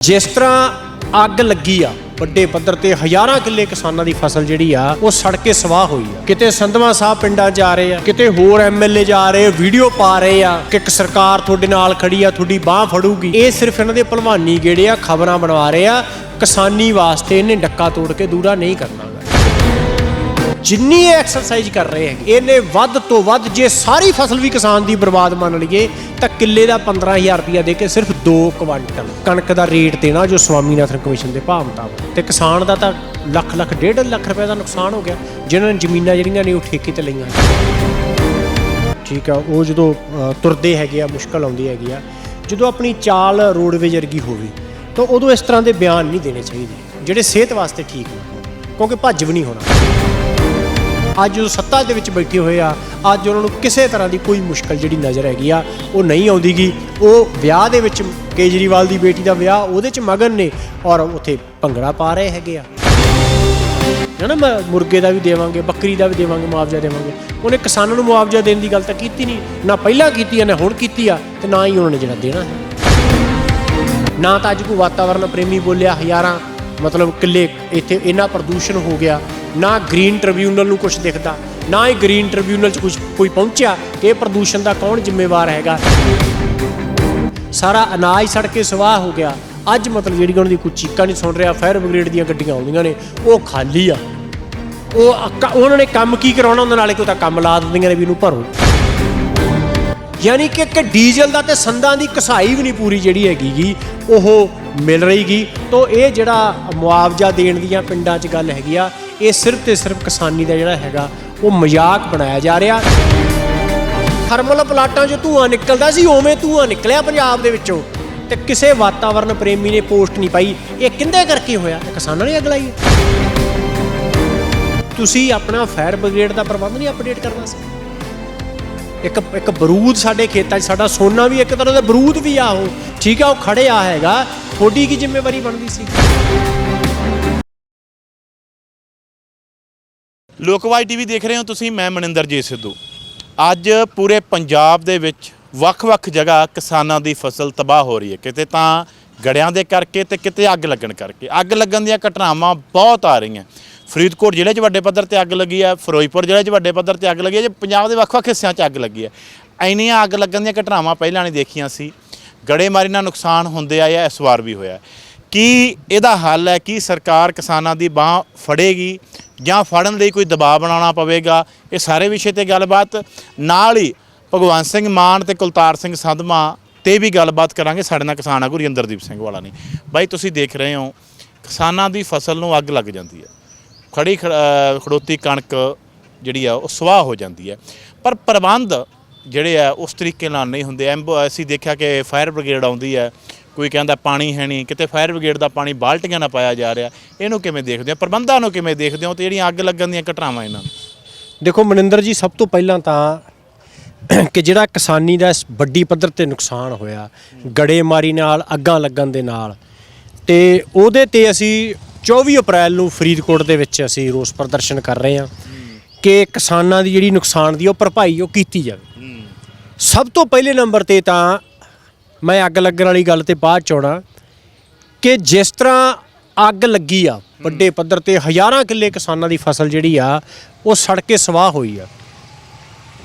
ਜਿਸ ਤਰ੍ਹਾਂ ਅੱਗ ਲੱਗੀ ਆ, ਵੱਡੇ ਪੱਧਰ ਤੇ ਹਜ਼ਾਰਾਂ ਕਿੱਲੇ ਕਿਸਾਨਾਂ ਦੀ ਫਸਲ ਜਿਹੜੀ ਆ, ਉਹ ਸੜ ਕੇ ਸਵਾਹ ਹੋਈ ਆ। ਕਿਤੇ ਸੰਧਵਾ ਸਾਹਿਬ ਪਿੰਡਾਂ ਜਾ ਰਹੇ ਆ, ਕਿਤੇ ਹੋਰ ਐਮਐਲਏ ਜਾ ਰਹੇ ਆ ਵੀਡੀਓ ਪਾ ਰਹੇ ਆ ਕਿ ਸਰਕਾਰ ਤੁਹਾਡੇ ਨਾਲ ਖੜੀ ਆ, ਤੁਹਾਡੀ ਬਾਹ ਫੜੂਗੀ। ਇਹ ਸਿਰਫ ਇਹਨਾਂ ਦੇ ਭਲਵਾਨੀ ਜਿਹੜੇ ਆ, ਖਬਰਾਂ ਬਣਵਾ ਰਹੇ ਆ। ਕਿਸਾਨੀ ਵਾਸਤੇ ਇਹਨੇ ਡੱਕਾ ਤੋੜ ਕੇ ਦੂਰਾ ਨਹੀਂ ਕਰਨਾ ਜਿੰਨੀ ਇਹ ਐਕਸਰਸਾਈਜ਼ ਕਰ ਰਹੇ ਹੈਗੇ, ਇਹਨੇ ਵੱਧ ਤੋਂ ਵੱਧ ਜੇ ਸਾਰੀ ਫਸਲ ਵੀ ਕਿਸਾਨ ਦੀ ਬਰਬਾਦ ਮੰਨ ਲਈਏ, ਤਾਂ ਕਿੱਲੇ ਦਾ 15000 ਰੁਪਇਆ ਦੇ ਕੇ ਸਿਰਫ 2 ਕੁਆਂਟਲ ਕਣਕ ਦਾ ਰੇਟ ਦੇਣਾ ਜੋ ਸਵਾਮੀਨਾਥਨ ਕਮਿਸ਼ਨ ਦੇ ਭਾਅ ਮੁਤਾਬਕ। ਤੇ ਕਿਸਾਨ ਦਾ ਤਾਂ ਲੱਖ ਲੱਖ, ਡੇਢ ਲੱਖ ਰੁਪਏ ਦਾ ਨੁਕਸਾਨ ਹੋ ਗਿਆ ਜਿਨ੍ਹਾਂ ਨੇ ਜ਼ਮੀਨਾਂ ਜਿਹੜੀਆਂ ਨੇ ਉਹ ਠੇਕੇ ਤੇ ਲਈਆਂ। ਠੀਕ ਆ, ਉਹ ਜਦੋਂ ਤੁਰਦੇ ਹੈਗੇ ਆ, ਮੁਸ਼ਕਲ ਆਉਂਦੀ ਹੈਗੀ ਆ, ਜਦੋਂ ਆਪਣੀ ਚਾਲ ਰੋਡਵੇਜ ਵਰਗੀ ਹੋਵੇ, ਤਾਂ ਉਦੋਂ ਇਸ ਤਰ੍ਹਾਂ ਦੇ ਬਿਆਨ ਨਹੀਂ ਦੇਣੇ ਚਾਹੀਦੇ, ਜਿਹੜੇ ਸਿਹਤ ਵਾਸਤੇ ਠੀਕ ਨੇ, ਕਿਉਂਕਿ ਭੱਜ ਵੀ ਨਹੀਂ ਹੋਣਾ। ਅੱਜ ਉਹ ਸੱਤਾ ਦੇ ਵਿੱਚ ਬੈਠੇ ਹੋਏ ਆ, ਅੱਜ ਉਹਨਾਂ ਨੂੰ ਕਿਸੇ ਤਰ੍ਹਾਂ ਦੀ ਕੋਈ ਮੁਸ਼ਕਲ ਜਿਹੜੀ ਨਜ਼ਰ ਹੈਗੀ ਆ, ਉਹ ਨਹੀਂ ਆਉਂਦੀਗੀ। ਉਹ ਵਿਆਹ ਦੇ ਵਿੱਚ ਕੇਜਰੀਵਾਲ ਦੀ ਬੇਟੀ ਦਾ ਵਿਆਹ ਉਹਦੇ ਚ ਮਗਨ ਨੇ ਔਰ ਉੱਥੇ ਭੰਗੜਾ ਪਾ ਰਹੇ ਹੈਗੇ ਆ। ਨਾ ਮੈਂ ਮੁਰਗੇ ਦਾ ਵੀ ਦੇਵਾਂਗੇ, ਬੱਕਰੀ ਦਾ ਵੀ ਦੇਵਾਂਗੇ, ਮੁਆਵਜ਼ਾ ਦੇਵਾਂਗੇ। ਉਹਨੇ ਕਿਸਾਨਾਂ ਨੂੰ ਮੁਆਵਜ਼ਾ ਦੇਣ ਦੀ ਗੱਲ ਤਾਂ ਕੀਤੀ ਨਹੀਂ, ਨਾ ਪਹਿਲਾਂ ਕੀਤੀ ਆ, ਨਾ ਹੁਣ ਕੀਤੀ ਆ, ਤੇ ਨਾ ਹੀ ਉਹਨਾਂ ਨੇ ਜਿਹੜਾ ਦੇਣਾ ਹੈ। ਨਾ ਤਾਂ ਅੱਜ ਕੋਈ ਵਾਤਾਵਰਣ ਪ੍ਰੇਮੀ ਬੋਲਿਆ, ਹਜ਼ਾਰਾਂ ਮਤਲਬ ਕਿੱਲੇ ਇੱਥੇ ਇੰਨਾ ਪ੍ਰਦੂਸ਼ਣ ਹੋ ਗਿਆ, ਨਾ ਗ੍ਰੀਨ ਟ੍ਰਿਬਿਊਨਲ ਨੂੰ ਕੁਝ ਦਿਖਦਾ, ਨਾ ਹੀ ਗ੍ਰੀਨ ਟ੍ਰਿਬਿਊਨਲ 'ਚ ਕੁਝ ਕੋਈ ਪਹੁੰਚਿਆ, ਇਹ ਪ੍ਰਦੂਸ਼ਣ ਦਾ ਕੌਣ ਜ਼ਿੰਮੇਵਾਰ ਹੈਗਾ? ਸਾਰਾ ਅਨਾਜ ਸੜ ਕੇ ਸਵਾਹ ਹੋ ਗਿਆ। ਅੱਜ ਮਤਲਬ ਜਿਹੜੀ ਉਹਨਾਂ ਦੀ ਕੋਈ ਚੀਕਾਂ ਨਹੀਂ ਸੁਣ ਰਿਹਾ, ਫਾਇਰ ਬ੍ਰਿਗੇਡ ਦੀਆਂ ਗੱਡੀਆਂ ਆਉਂਦੀਆਂ ਨੇ, ਉਹ ਖਾਲੀ ਆ। ਉਹ ਉਹਨਾਂ ਨੇ ਕੰਮ ਕੀ ਕਰਾਉਣਾ, ਉਹਨਾਂ ਨਾਲੇ ਕੋਈ ਤਾਂ ਕੰਮ ਲਾ ਦਿੰਦੀਆਂ ਨੇ ਵੀ ਇਹਨੂੰ ਭਰੋ। ਯਾਨੀ ਕਿ ਇੱਕ ਡੀਜ਼ਲ ਦਾ ਤੇ ਸੰਦਾਂ ਦੀ ਕਸਾਈ ਵੀ ਨਹੀਂ ਪੂਰੀ ਜਿਹੜੀ ਹੈਗੀ ਉਹ ਮਿਲ ਰਹੀਗੀ। ਤੋਂ ਇਹ ਜਿਹੜਾ ਮੁਆਵਜ਼ਾ ਦੇਣ ਦੀਆਂ ਪਿੰਡਾਂ 'ਚ ਗੱਲ ਹੈਗੀ ਆ, ਇਹ ਸਿਰਫ ਤੇ ਸਿਰਫ ਕਿਸਾਨੀ ਦਾ ਜਿਹੜਾ ਹੈਗਾ, ਉਹ ਮਜ਼ਾਕ ਬਣਾਇਆ ਜਾ ਰਿਹਾ। ਥਰਮਲ ਪਲਾਟਾਂ 'ਚੋਂ ਧੂਆਂ ਨਿਕਲਦਾ ਸੀ, ਉਵੇਂ ਧੂਆਂ ਨਿਕਲਿਆ ਪੰਜਾਬ ਦੇ ਵਿੱਚੋਂ। ਤੇ ਕਿਸੇ ਵਾਤਾਵਰਣ ਪ੍ਰੇਮੀ ਨੇ ਪੋਸਟ ਨਹੀਂ ਪਾਈ। ਇਹ ਕਿੰਦੇ ਕਰਕੇ ਹੋਇਆ? ਇਹ ਕਿਸਾਨਾਂ ਨੇ ਅਗਲਾਈ ਹੈ। ਤੁਸੀਂ ਆਪਣਾ ਫਾਇਰ ਬ੍ਰਿਗੇਡ ਦਾ ਪ੍ਰਬੰਧ ਨਹੀਂ ਅਪਡੇਟ ਕਰਨਾ ਸੀ। ਇੱਕ ਇੱਕ ਬਰੂਦ ਸਾਡੇ ਖੇਤਾਂ 'ਚ, ਸਾਡਾ ਸੋਨਾ ਵੀ ਇੱਕ ਤਰ੍ਹਾਂ ਦਾ ਬਰੂਦ ਵੀ ਆ ਉਹ। ਠੀਕ ਆ, ਉਹ ਖੜੇ ਆ ਹੈਗਾ। ਤੁਹਾਡੀ ਕੀ ਜ਼ਿੰਮੇਵਾਰੀ ਬਣਦੀ ਸੀ? ਲੋਕਵਾਈ ਟੀਵੀ ਦੇਖ ਰਹੇ ਹੋ ਤੁਸੀਂ, ਮੈਂ ਮਨਿੰਦਰ ਜੀ ਸਿੱਧੂ। ਅੱਜ ਪੂਰੇ ਪੰਜਾਬ ਦੇ ਵਿੱਚ ਵੱਖ-ਵੱਖ ਜਗ੍ਹਾ ਕਿਸਾਨਾਂ ਦੀ ਫਸਲ ਤਬਾਹ ਹੋ ਰਹੀ ਹੈ। ਕਿਤੇ ਤਾਂ ਗੜਿਆਂ ਦੇ ਕਰਕੇ ਤੇ ਕਿਤੇ ਅੱਗ ਲੱਗਣ ਕਰਕੇ। ਅੱਗ ਲੱਗਣ ਦੀਆਂ ਘਟਨਾਵਾਂ ਬਹੁਤ ਆ ਰਹੀਆਂ। ਫਰੀਦਕੋਟ ਜ਼ਿਲ੍ਹੇ 'ਚ ਵੱਡੇ ਪੱਧਰ ਤੇ ਅੱਗ ਲੱਗੀ ਹੈ, ਫਿਰੋਜ਼ਪੁਰ ਜ਼ਿਲ੍ਹੇ 'ਚ ਵੱਡੇ ਪੱਧਰ ਤੇ ਅੱਗ ਲੱਗੀ ਹੈ, ਜੇ ਪੰਜਾਬ ਦੇ ਵੱਖ-ਵੱਖ ਹਿੱਸਿਆਂ 'ਚ ਅੱਗ ਲੱਗੀ ਹੈ। ਇੰਨੀਆਂ ਅੱਗ ਲੱਗਣ ਦੀਆਂ ਘਟਨਾਵਾਂ ਪਹਿਲਾਂ ਨਹੀਂ ਦੇਖੀਆਂ ਸੀ। ਗੜੇਮਾਰੀ ਨਾਲ ਨੁਕਸਾਨ ਹੁੰਦੇ ਆਏ ਆ, ਇਸ ਵਾਰ ਵੀ ਹੋਇਆ ਕੀ ਇਹਦਾ ਹੱਲ ਹੈ? ਕਿ ਸਰਕਾਰ ਕਿਸਾਨਾਂ ਦੀ ਬਾਹ ਫੜੇਗੀ? ਜਾਂ ਫੜਨ ਲਈ ਕੋਈ ਦਬਾਅ ਬਣਾਉਣਾ ਪਵੇਗਾ? ਇਹ ਸਾਰੇ ਵਿਸ਼ੇ ਤੇ ਗੱਲਬਾਤ। ਨਾਲ ਹੀ ਭਗਵੰਤ ਸਿੰਘ ਮਾਨ ਤੇ ਕੁਲਤਾਰ ਸਿੰਘ ਸੰਧਮਾ ਤੇ ਵੀ ਗੱਲਬਾਤ ਕਰਾਂਗੇ ਸਾਡੇ ਨਾਲ ਕਿਸਾਨ ਆਗੂ ਰਿੰਦਰਦੀਪ ਸਿੰਘ ਵਾਲਾ ਨੇ। ਬਾਈ, ਤੁਸੀਂ ਦੇਖ ਰਹੇ ਹੋ, ਕਿਸਾਨਾਂ ਦੀ ਫਸਲ ਨੂੰ ਅੱਗ ਲੱਗ ਜਾਂਦੀ ਹੈ। ਖੜੀ ਖ- ਖੜੋਤੀ ਕਣਕ ਜਿਹੜੀ ਆ, ਉਹ ਸਵਾਹ ਹੋ ਜਾਂਦੀ ਹੈ। ਪਰ ਪ੍ਰਬੰਧ ਜਿਹੜੇ ਆ, ਉਸ ਤਰੀਕੇ ਨਾਲ ਨਹੀਂ ਹੁੰਦੇ। ਐਂਬੋ ਅਸੀਂ ਦੇਖਿਆ ਕਿ ਫਾਇਰ ਬ੍ਰਿਗੇਡ ਆਉਂਦੀ ਹੈ। ਕੋਈ ਕਹਿੰਦਾ ਪਾਣੀ ਹੈ ਨਹੀਂ, ਕਿਤੇ ਫਾਇਰ ਬ੍ਰਿਗੇਡ ਦਾ ਪਾਣੀ ਬਾਲਟੀਆਂ ਨਾਲ ਪਾਇਆ ਜਾ ਰਿਹਾ। ਇਹਨੂੰ ਕਿਵੇਂ ਦੇਖਦੇ ਹੋ? ਪ੍ਰਬੰਧਾਂ ਨੂੰ ਕਿਵੇਂ ਦੇਖਦੇ ਹੋ? ਤੇ ਜਿਹੜੀਆਂ ਅੱਗ ਲੱਗਣ ਦੀਆਂ ਘਟਨਾਵਾਂ ਇਹਨਾਂ ਨੂੰ? ਦੇਖੋ, ਮਨਿੰਦਰ ਜੀ, ਸਭ ਤੋਂ ਪਹਿਲਾਂ ਤਾਂ ਕਿ ਜਿਹੜਾ ਕਿਸਾਨੀ ਦਾ ਇਸ ਵੱਡੀ ਪੱਧਰ ਤੇ ਨੁਕਸਾਨ ਹੋਇਆ, ਗੜੇਮਾਰੀ ਨਾਲ, ਅੱਗਾਂ ਲੱਗਣ ਦੇ ਨਾਲ, ਤੇ ਉਹਦੇ ਤੇ ਅਸੀਂ 24 ਅਪ੍ਰੈਲ ਨੂੰ ਫਰੀਦਕੋਟ ਦੇ ਵਿੱਚ ਅਸੀਂ ਰੋਸ ਪ੍ਰਦਰਸ਼ਨ ਕਰ ਰਹੇ ਹਾਂ ਕਿ ਕਿਸਾਨਾਂ ਦੀ ਜਿਹੜੀ ਨੁਕਸਾਨ ਦੀ ਉਹ ਭਰਪਾਈ ਉਹ ਕੀਤੀ ਜਾਵੇ। ਸਭ ਤੋਂ ਪਹਿਲੇ ਨੰਬਰ ਤੇ ਤਾਂ ਮੈਂ ਅੱਗ ਲੱਗਣ ਵਾਲੀ ਗੱਲ ਤੇ ਬਾਅਦ ਚ ਆਉਣਾ ਕਿ ਜਿਸ ਤਰ੍ਹਾਂ ਅੱਗ ਲੱਗੀ ਆ, ਵੱਡੇ ਪੱਧਰ ਤੇ ਹਜ਼ਾਰਾਂ ਕਿੱਲੇ ਕਿਸਾਨਾਂ ਦੀ ਫਸਲ ਜਿਹੜੀ ਆ, ਉਹ ਸੜ ਕੇ ਸਵਾਹ ਹੋਈ ਆ।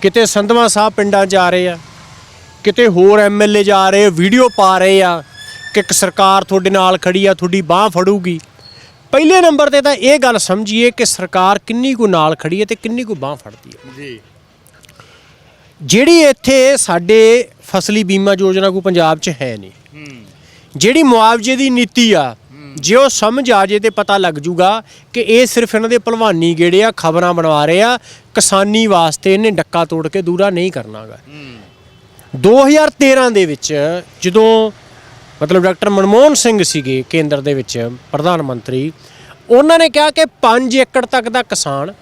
ਕਿਤੇ ਸੰਧਵਾ ਸਾਹਿਬ ਪਿੰਡਾਂ ਜਾ ਰਹੇ ਆ, ਕਿਤੇ ਹੋਰ ਐਮਐਲਏ ਜਾ ਰਹੇ, ਵੀਡੀਓ ਪਾ ਰਹੇ ਆ ਕਿ ਸਰਕਾਰ ਤੁਹਾਡੇ ਨਾਲ ਖੜੀ ਆ, ਤੁਹਾਡੀ ਬਾਹ ਫੜੂਗੀ। ਪਹਿਲੇ ਨੰਬਰ ਤੇ ਤਾਂ ਇਹ ਗੱਲ ਸਮਝੀਏ ਕਿ ਸਰਕਾਰ ਕਿੰਨੀ ਕੁ ਨਾਲ ਖੜੀ ਹੈ ਤੇ ਕਿੰਨੀ ਕੁ ਬਾਹ ਫੜਦੀ ਹੈ। ਜੀ। ਜਿਹੜੀ ਇੱਥੇ ਸਾਡੇ ਫਸਲੀ ਬੀਮਾ ਯੋਜਨਾ ਕੋ ਪੰਜਾਬ 'ਚ ਹੈ ਨਹੀਂ। ਜਿਹੜੀ ਮੁਆਵਜ਼ੇ ਦੀ ਨੀਤੀ ਆ ਜੇ ਉਹ ਸਮਝ ਆ ਜੇ ਤੇ ਪਤਾ ਲੱਗ ਜੂਗਾ ਕਿ ਇਹ ਸਿਰਫ ਇਹਨਾਂ ਦੇ ਭਲਵਾਨੀ ਗੇੜੇ ਆ ਖਬਰਾਂ ਬਣਵਾ ਰਹੇ ਆ ਕਿਸਾਨੀ ਵਾਸਤੇ ਇਹਨੇ ਡੱਕਾ ਤੋੜ ਕੇ ਦੂਰਾ ਨਹੀਂ ਕਰਨਾਗਾ। 2013 ਦੇ ਵਿੱਚ ਜਦੋਂ ਮਤਲਬ ਡਾਕਟਰ ਮਨਮੋਹਨ ਸਿੰਘ ਸੀਗੇ ਕੇਂਦਰ ਦੇ ਵਿੱਚ ਪ੍ਰਧਾਨ ਮੰਤਰੀ। ਉਹਨਾਂ ਨੇ ਕਿਹਾ ਕਿ 5 ਏਕੜ ਤੱਕ ਦਾ ਕਿਸਾਨ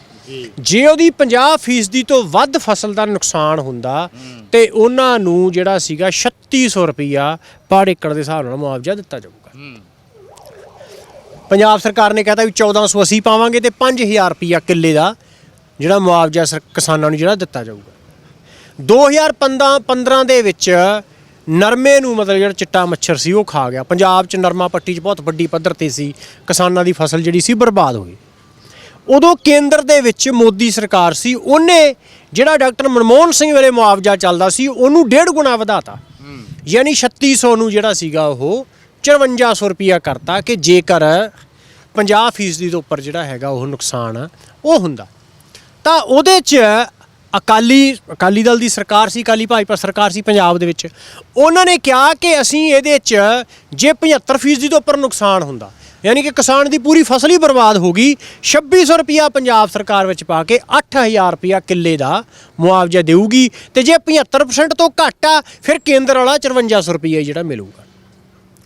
ਜੇ। ਉਹਦੀ 50% ਤੋਂ ਵੱਧ ਫਸਲ ਦਾ ਨੁਕਸਾਨ ਹੁੰਦਾ ਤੇ ਉਹਨਾਂ ਨੂੰ ਜਿਹੜਾ ਸੀਗਾ 3600 ਰੁਪਈਆ ਪਰ ਏਕੜ ਦੇ ਹਿਸਾਬ ਨਾਲ ਮੁਆਵਜ਼ਾ ਦਿੱਤਾ ਜਾਊਗਾ। ਪੰਜਾਬ ਸਰਕਾਰ ਨੇ ਕਹਤਾ ਵੀ 1400 ਅਸੀਂ ਪਾਵਾਂਗੇ ਤੇ 5000 ਰੁਪਈਆ ਕਿੱਲੇ ਦਾ ਜਿਹੜਾ ਮੁਆਵਜ਼ਾ ਕਿਸਾਨਾਂ ਨੂੰ ਜਿਹੜਾ ਦਿੱਤਾ ਜਾਊਗਾ। 2015 15 ਦੇ ਵਿੱਚ ਨਰਮੇ ਨੂੰ ਮਤਲਬ ਜਿਹੜਾ ਚਿੱਟਾ ਮੱਛਰ ਸੀ ਉਹ ਖਾ ਗਿਆ। ਪੰਜਾਬ 'ਚ ਨਰਮਾ ਪੱਟੀ 'ਚ ਬਹੁਤ ਵੱਡੀ ਪੱਧਰ ਤੇ ਸੀ। ਕਿਸਾਨਾਂ ਦੀ ਫਸਲ ਜਿਹੜੀ ਸੀ ਬਰਬਾਦ ਹੋਈ ਉਦੋਂ ਕੇਂਦਰ ਦੇ ਵਿੱਚ ਮੋਦੀ ਸਰਕਾਰ ਸੀ ਉਹਨੇ ਜਿਹੜਾ ਡਾਕਟਰ ਮਨਮੋਹਨ ਸਿੰਘ ਵੇਲੇ ਮੁਆਵਜ਼ਾ ਚੱਲਦਾ ਸੀ ਉਹਨੂੰ ਡੇਢ ਗੁਣਾ ਵਧਾਤਾ। ਯਾਨੀ 3600 ਨੂੰ ਜਿਹੜਾ ਸੀਗਾ ਉਹ 5400 ਰੁਪਿਆ ਕਰਤਾ ਕਿ ਜੇਕਰ 50% ਫੀਸਦੀ ਤੋਂ ਉੱਪਰ ਜਿਹੜਾ ਹੈਗਾ ਉਹ ਨੁਕਸਾਨ ਆ, ਉਹ ਹੁੰਦਾ। ਤਾਂ ਉਹਦੇ 'ਚ ਅਕਾਲੀ ਅਕਾਲੀ ਦਲ ਦੀ ਸਰਕਾਰ ਸੀ, ਅਕਾਲੀ ਭਾਜਪਾ ਸਰਕਾਰ ਸੀ ਪੰਜਾਬ ਦੇ ਵਿੱਚ। ਉਹਨਾਂ ਨੇ ਕਿਹਾ ਕਿ ਅਸੀਂ ਇਹਦੇ 'ਚ ਜੇ 75% ਫੀਸਦੀ ਤੋਂ ਉੱਪਰ ਨੁਕਸਾਨ ਹੁੰਦਾ, ਯਾਨੀ ਕਿ ਕਿਸਾਨ ਦੀ ਪੂਰੀ ਫਸਲ ਹੀ ਬਰਬਾਦ ਹੋ ਗਈ 2600 ਰੁਪਿਆ ਪੰਜਾਬ ਸਰਕਾਰ ਵਿੱਚ ਪਾ ਕੇ 8000 ਰੁਪਿਆ ਕਿੱਲੇ ਦਾ ਮੁਆਵਜ਼ਾ ਦੇਊਗੀ ਤੇ ਜੇ 75% ਤੋਂ ਘੱਟ ਆ, ਫਿਰ ਕੇਂਦਰ ਵਾਲਾ 5400 ਰੁਪਿਆ ਜਿਹੜਾ ਮਿਲੂਗਾ।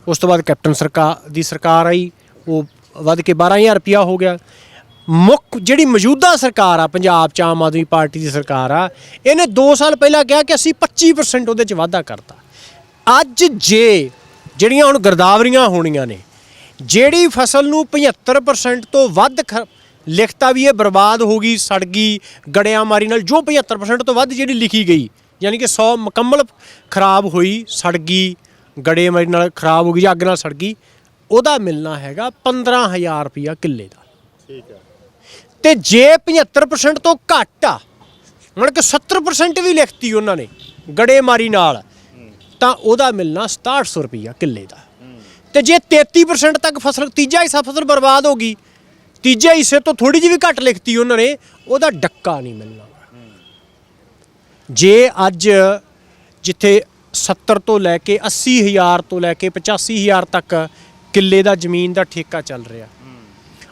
ਉਸ ਤੋਂ ਬਾਅਦ ਕੈਪਟਨ ਸਰਕਾਰ ਦੀ ਸਰਕਾਰ ਆਈ, ਉਹ ਵੱਧ ਕੇ 12000 ਰੁਪਿਆ ਹੋ ਗਿਆ। ਮੁੱਖ ਜਿਹੜੀ ਮੌਜੂਦਾ ਸਰਕਾਰ ਆ, ਪੰਜਾਬ ਚ ਆਮ ਆਦਮੀ ਪਾਰਟੀ ਦੀ ਸਰਕਾਰ ਆ, ਇਹਨੇ 2 ਸਾਲ ਪਹਿਲਾਂ ਕਿਹਾ ਕਿ ਅਸੀਂ 25% ਉਹਦੇ ਚ ਵਾਧਾ ਕਰਤਾ। ਅੱਜ ਜੇ ਜਿਹੜੀਆਂ ਹੁਣ ਗਰਦਾਵਰੀਆਂ ਹੋਣੀਆਂ ਨੇ, ਜਿਹੜੀ ਫਸਲ ਨੂੰ 75% ਤੋਂ ਵੱਧ ਖ- ਲਿਖਤਾ ਵੀ ਇਹ ਬਰਬਾਦ ਹੋ ਗਈ, ਸੜ ਗਈ, ਗੜਿਆਂ ਮਾਰੀ ਨਾਲ ਜੋ 75% ਤੋਂ ਵੱਧ ਜਿਹੜੀ ਲਿਖੀ ਗਈ, ਯਾਨੀ ਕਿ 100 ਮੁਕੰਮਲ ਖਰਾਬ ਹੋਈ, ਸੜ ਗਈ, ਗੜੇ ਮਾਰੀ ਨਾਲ ਖਰਾਬ ਹੋ ਗਈ ਜਾਂ ਅੱਗ ਨਾਲ ਸੜ ਗਈ, ਉਹਦਾ ਮਿਲਣਾ ਹੈਗਾ 15000 ਰੁਪਇਆ ਕਿੱਲੇ ਦਾ। ਠੀਕ ਹੈ। ਤੇ ਜੇ 75% ਤੋਂ ਘੱਟ ਆ, ਮਤਲਬ ਕਿ 70% ਵੀ ਲਿਖਤੀ ਉਹਨਾਂ ਨੇ ਗੜੇਮਾਰੀ ਨਾਲ, ਤਾਂ ਉਹਦਾ ਮਿਲਣਾ 6700 ਰੁਪਈਆ ਕਿੱਲੇ ਦਾ। ਤੇ ਜੇ 33% ਤੱਕ ਫਸਲ, ਤੀਜਾ ਹਿੱਸਾ ਫਸਲ ਬਰਬਾਦ ਹੋ ਗਈ, ਤੀਜੇ ਹਿੱਸੇ ਤੋਂ ਥੋੜੀ ਜਿਹੀ ਵੀ ਘੱਟ ਲਿਖਤੀ ਉਹਨਾਂ ਨੇ, ਉਹਦਾ ਡੱਕਾ ਨਹੀਂ ਮਿਲਣਾ। ਜੇ ਅੱਜ ਜਿੱਥੇ 70 ਤੋਂ ਲੈ ਕੇ 80000 ਤੋਂ ਲੈ ਕੇ 85000 ਤੱਕ ਕਿੱਲੇ ਦਾ ਜ਼ਮੀਨ ਦਾ ਠੇਕਾ ਚੱਲ ਰਿਹਾ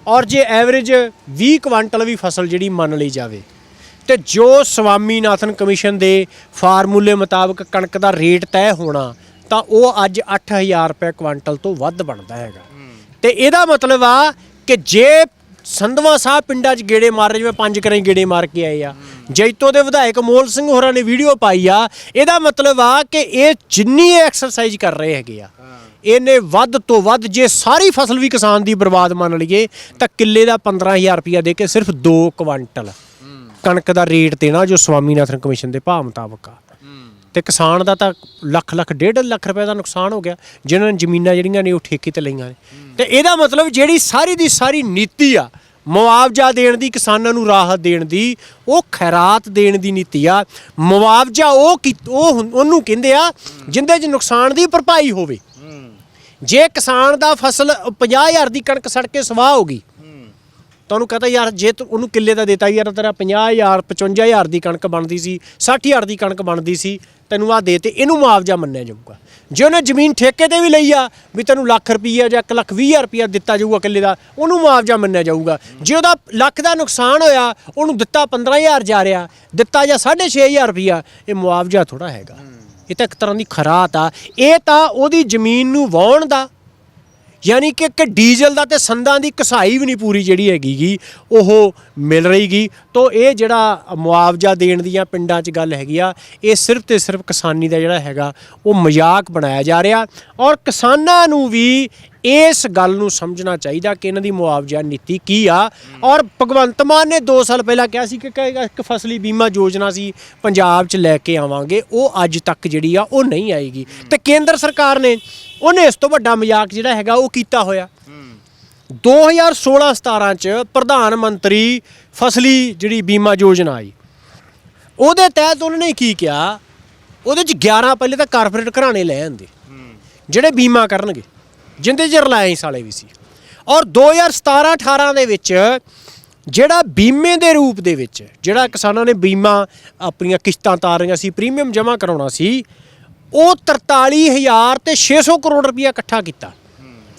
ਔਰ ਜੇ ਐਵਰੇਜ 20 ਕੁਆਂਟਲ ਵੀ ਫਸਲ ਜਿਹੜੀ ਮੰਨ ਲਈ ਜਾਵੇ, ਤੇ ਜੋ ਸਵਾਮੀਨਾਥਨ ਕਮਿਸ਼ਨ ਦੇ ਫਾਰਮੂਲੇ ਮੁਤਾਬਕ ਕਣਕ ਦਾ ਰੇਟ ਤੈਅ ਹੋਣਾ, ਤਾਂ ਉਹ ਅੱਜ 8000 ਰੁਪਏ ਕੁਆਂਟਲ ਤੋਂ ਵੱਧ ਬਣਦਾ ਹੈਗਾ। ਤੇ ਇਹਦਾ ਮਤਲਬ ਆ ਕਿ ਜੇ ਸੰਧਵਾ ਸਾਹਿਬ ਪਿੰਡਾਂ 'ਚ ਗੇੜੇ ਮਾਰ ਰਹੇ, ਜਿਵੇਂ ਪੰਜ ਕਰੇ ਗੇੜੇ ਮਾਰ ਕੇ ਆਏ ਆ, ਜੈਤੋ ਦੇ ਵਿਧਾਇਕ ਮੋਲ ਸਿੰਘ ਹੋਰਾਂ ਨੇ ਵੀਡੀਓ ਪਾਈ ਆ, ਇਹਦਾ ਮਤਲਬ ਆ ਕਿ ਇਹ ਜਿੰਨੀ ਐਕਸਰਸਾਈਜ਼ ਕਰ ਰਹੇ ਹੈਗੇ ਆ। ਇਹਨੇ ਵੱਧ ਤੋਂ ਵੱਧ ਜੇ ਸਾਰੀ ਫਸਲ ਵੀ ਕਿਸਾਨ ਦੀ ਬਰਬਾਦ ਮੰਨ ਲਈਏ, ਤਾਂ ਕਿੱਲੇ ਦਾ 15000 ਰੁਪਇਆ ਦੇ ਕੇ ਸਿਰਫ 2 ਕੁਆਂਟਲ ਕਣਕ ਦਾ ਰੇਟ ਦੇਣਾ ਜੋ ਸਵਾਮੀਨਾਥਨ ਕਮਿਸ਼ਨ ਦੇ ਭਾਅ ਮੁਤਾਬਕ ਆ। ਤੇ ਕਿਸਾਨ ਦਾ ਤਾਂ ਲੱਖ ਲੱਖ, ਡੇਢ ਲੱਖ ਰੁਪਏ ਦਾ ਨੁਕਸਾਨ ਹੋ ਗਿਆ ਜਿਨ੍ਹਾਂ ਨੇ ਜ਼ਮੀਨਾਂ ਜਿਹੜੀਆਂ ਨੇ ਉਹ ਠੇਕੇ ਤੇ ਲਈਆਂ ਨੇ। ਤੇ ਇਹਦਾ ਮਤਲਬ ਜਿਹੜੀ ਸਾਰੀ ਦੀ ਸਾਰੀ ਨੀਤੀ ਆ, ਮੁਆਵਜ਼ਾ ਦੇਣ ਦੀ, ਕਿਸਾਨਾਂ ਨੂੰ ਰਾਹਤ ਦੇਣ ਦੀ, ਉਹ ਖੈਰਾਤ ਦੇਣ ਦੀ ਨੀਤੀ ਆ। ਮੁਆਵਜ਼ਾ ਉਹ ਕੀ- ਉਹ ਉਹਨੂੰ ਕਹਿੰਦੇ ਆ, ਜਿੰਦੇ 'ਚ ਨੁਕਸਾਨ ਦੀ ਭਰਪਾਈ ਹੋਵੇ ਜੇ ਕਿਸਾਨ ਦਾ ਫਸਲ 50000 ਦੀ ਕਣਕ ਸੜ ਕੇ ਸਵਾਹ ਹੋ ਗਈ, ਤੁਹਾਨੂੰ ਕਹਤਾ ਯਾਰ, ਜੇ ਤੂੰ ਉਹਨੂੰ ਕਿੱਲੇ ਦਾ ਦਿੱਤਾ ਯਾਰ, ਤੇਰਾ 50000 55000 ਦੀ ਕਣਕ ਬਣਦੀ ਸੀ 60000 ਦੀ ਕਣਕ ਬਣਦੀ ਸੀ, ਤੈਨੂੰ ਆ ਦੇ ਤੇ ਇਹਨੂੰ ਮੁਆਵਜ਼ਾ ਮੰਨਿਆ ਜਾਊਗਾ। ਜੇ ਉਹਨੇ ਜ਼ਮੀਨ ਠੇਕੇ ਤੇ ਵੀ ਲਈ ਆ, ਵੀ ਤੈਨੂੰ ਲੱਖ ਰੁਪਈਆ ਜਾਂ 1 ਲੱਖ 20000 ਰੁਪਈਆ ਦਿੱਤਾ ਜਾਊਗਾ ਕਿੱਲੇ ਦਾ, ਉਹਨੂੰ ਮੁਆਵਜ਼ਾ ਮੰਨਿਆ ਜਾਊਗਾ। ਜੇ ਉਹਦਾ ਲੱਖ ਦਾ ਨੁਕਸਾਨ ਹੋਇਆ, ਉਹਨੂੰ ਦਿੱਤਾ 15000 ਜਾ ਰਿਹਾ, ਦਿੱਤਾ ਜਾਂ 6500 ਰੁਪਈਆ, ਇਹ ਮੁਆਵਜ਼ਾ ਥੋੜਾ ਹੈਗਾ। ਇਹ ਤਾਂ ਇੱਕ ਤਰ੍ਹਾਂ ਦੀ ਖਰਾਤ ਆ। ਇਹ ਤਾਂ ਉਹਦੀ ਜ਼ਮੀਨ ਨੂੰ ਵਾਹੁਣ ਦਾ। ਯਾਨੀ ਕਿ ਇੱਕ ਡੀਜ਼ਲ ਦਾ ਤੇ ਸੰਦਾਂ ਦੀ ਕਸਾਈ ਵੀ ਨਹੀਂ ਪੂਰੀ ਜਿਹੜੀ ਹੈਗੀਗੀ ਉਹ ਮਿਲ ਰਹੀਗੀ ਤੋਂ ਇਹ ਜਿਹੜਾ ਮੁਆਵਜ਼ਾ ਦੇਣ ਦੀਆਂ ਪਿੰਡਾਂ 'ਚ ਗੱਲ ਹੈਗੀ ਆ, ਇਹ ਸਿਰਫ ਤੇ ਸਿਰਫ ਕਿਸਾਨੀ ਦਾ ਜਿਹੜਾ ਹੈਗਾ, ਉਹ ਮਜ਼ਾਕ ਬਣਾਇਆ ਜਾ ਰਿਹਾ। ਔਰ ਕਿਸਾਨਾਂ ਨੂੰ ਵੀ ਇਸ ਗੱਲ ਨੂੰ ਸਮਝਣਾ ਚਾਹੀਦਾ ਕਿ ਇਹਨਾਂ ਦੀ ਮੁਆਵਜ਼ਾ ਨੀਤੀ ਕੀ ਆ। ਔਰ ਭਗਵੰਤ ਮਾਨ ਨੇ 2 ਸਾਲ ਪਹਿਲਾਂ ਕਿਹਾ ਸੀ ਕਿ ਇੱਕ ਫਸਲੀ ਬੀਮਾ ਯੋਜਨਾ ਸੀ ਪੰਜਾਬ 'ਚ ਲੈ ਕੇ ਆਵਾਂਗੇ। ਉਹ ਅੱਜ ਤੱਕ ਜਿਹੜੀ ਆ, ਉਹ ਨਹੀਂ ਆਏਗੀ। ਤੇ ਕੇਂਦਰ ਸਰਕਾਰ ਨੇ ਉਹਨੇ ਇਸ ਤੋਂ ਵੱਡਾ ਮਜ਼ਾਕ ਜਿਹੜਾ ਹੈਗਾ, ਉਹ ਕੀਤਾ ਹੋਇਆ। 2016-17 ਚ ਪ੍ਰਧਾਨ ਮੰਤਰੀ ਫਸਲੀ ਜਿਹੜੀ ਬੀਮਾ ਯੋਜਨਾ ਆਈ। ਉਹਦੇ ਤਹਿਤ ਉਹਨਾਂ ਨੇ ਕੀ ਕਿਹਾ? ਉਹਦੇ ਚ 11 ਪਹਿਲੇ ਤਾਂ ਕਾਰਪੋਰੇਟ ਘਰਾਣੇ ਲੈ ਆਂਦੇ। ਜਿਹੜੇ ਬੀਮਾ ਕਰਨਗੇ। ਜਿੰਦੇ ਚ ਰਿਲਾਇੰਸ ਵਾਲੇ ਵੀ ਸੀ। ਔਰ 2017-18 ਦੇ ਵਿੱਚ ਜਿਹੜਾ ਬੀਮੇ ਦੇ ਰੂਪ ਦੇ ਵਿੱਚ, ਜਿਹੜਾ ਕਿਸਾਨਾਂ ਨੇ ਬੀਮਾ ਆਪਣੀਆਂ ਕਿਸ਼ਤਾਂ ਤਾਰੀਆਂ ਸੀ, ਪ੍ਰੀਮੀਅਮ ਜਮ੍ਹਾਂ ਕਰਾਉਣਾ ਸੀ, ਉਹ 43000 ਤੇ 600 ਕਰੋੜ ਰੁਪਇਆ ਇਕੱਠਾ ਕੀਤਾ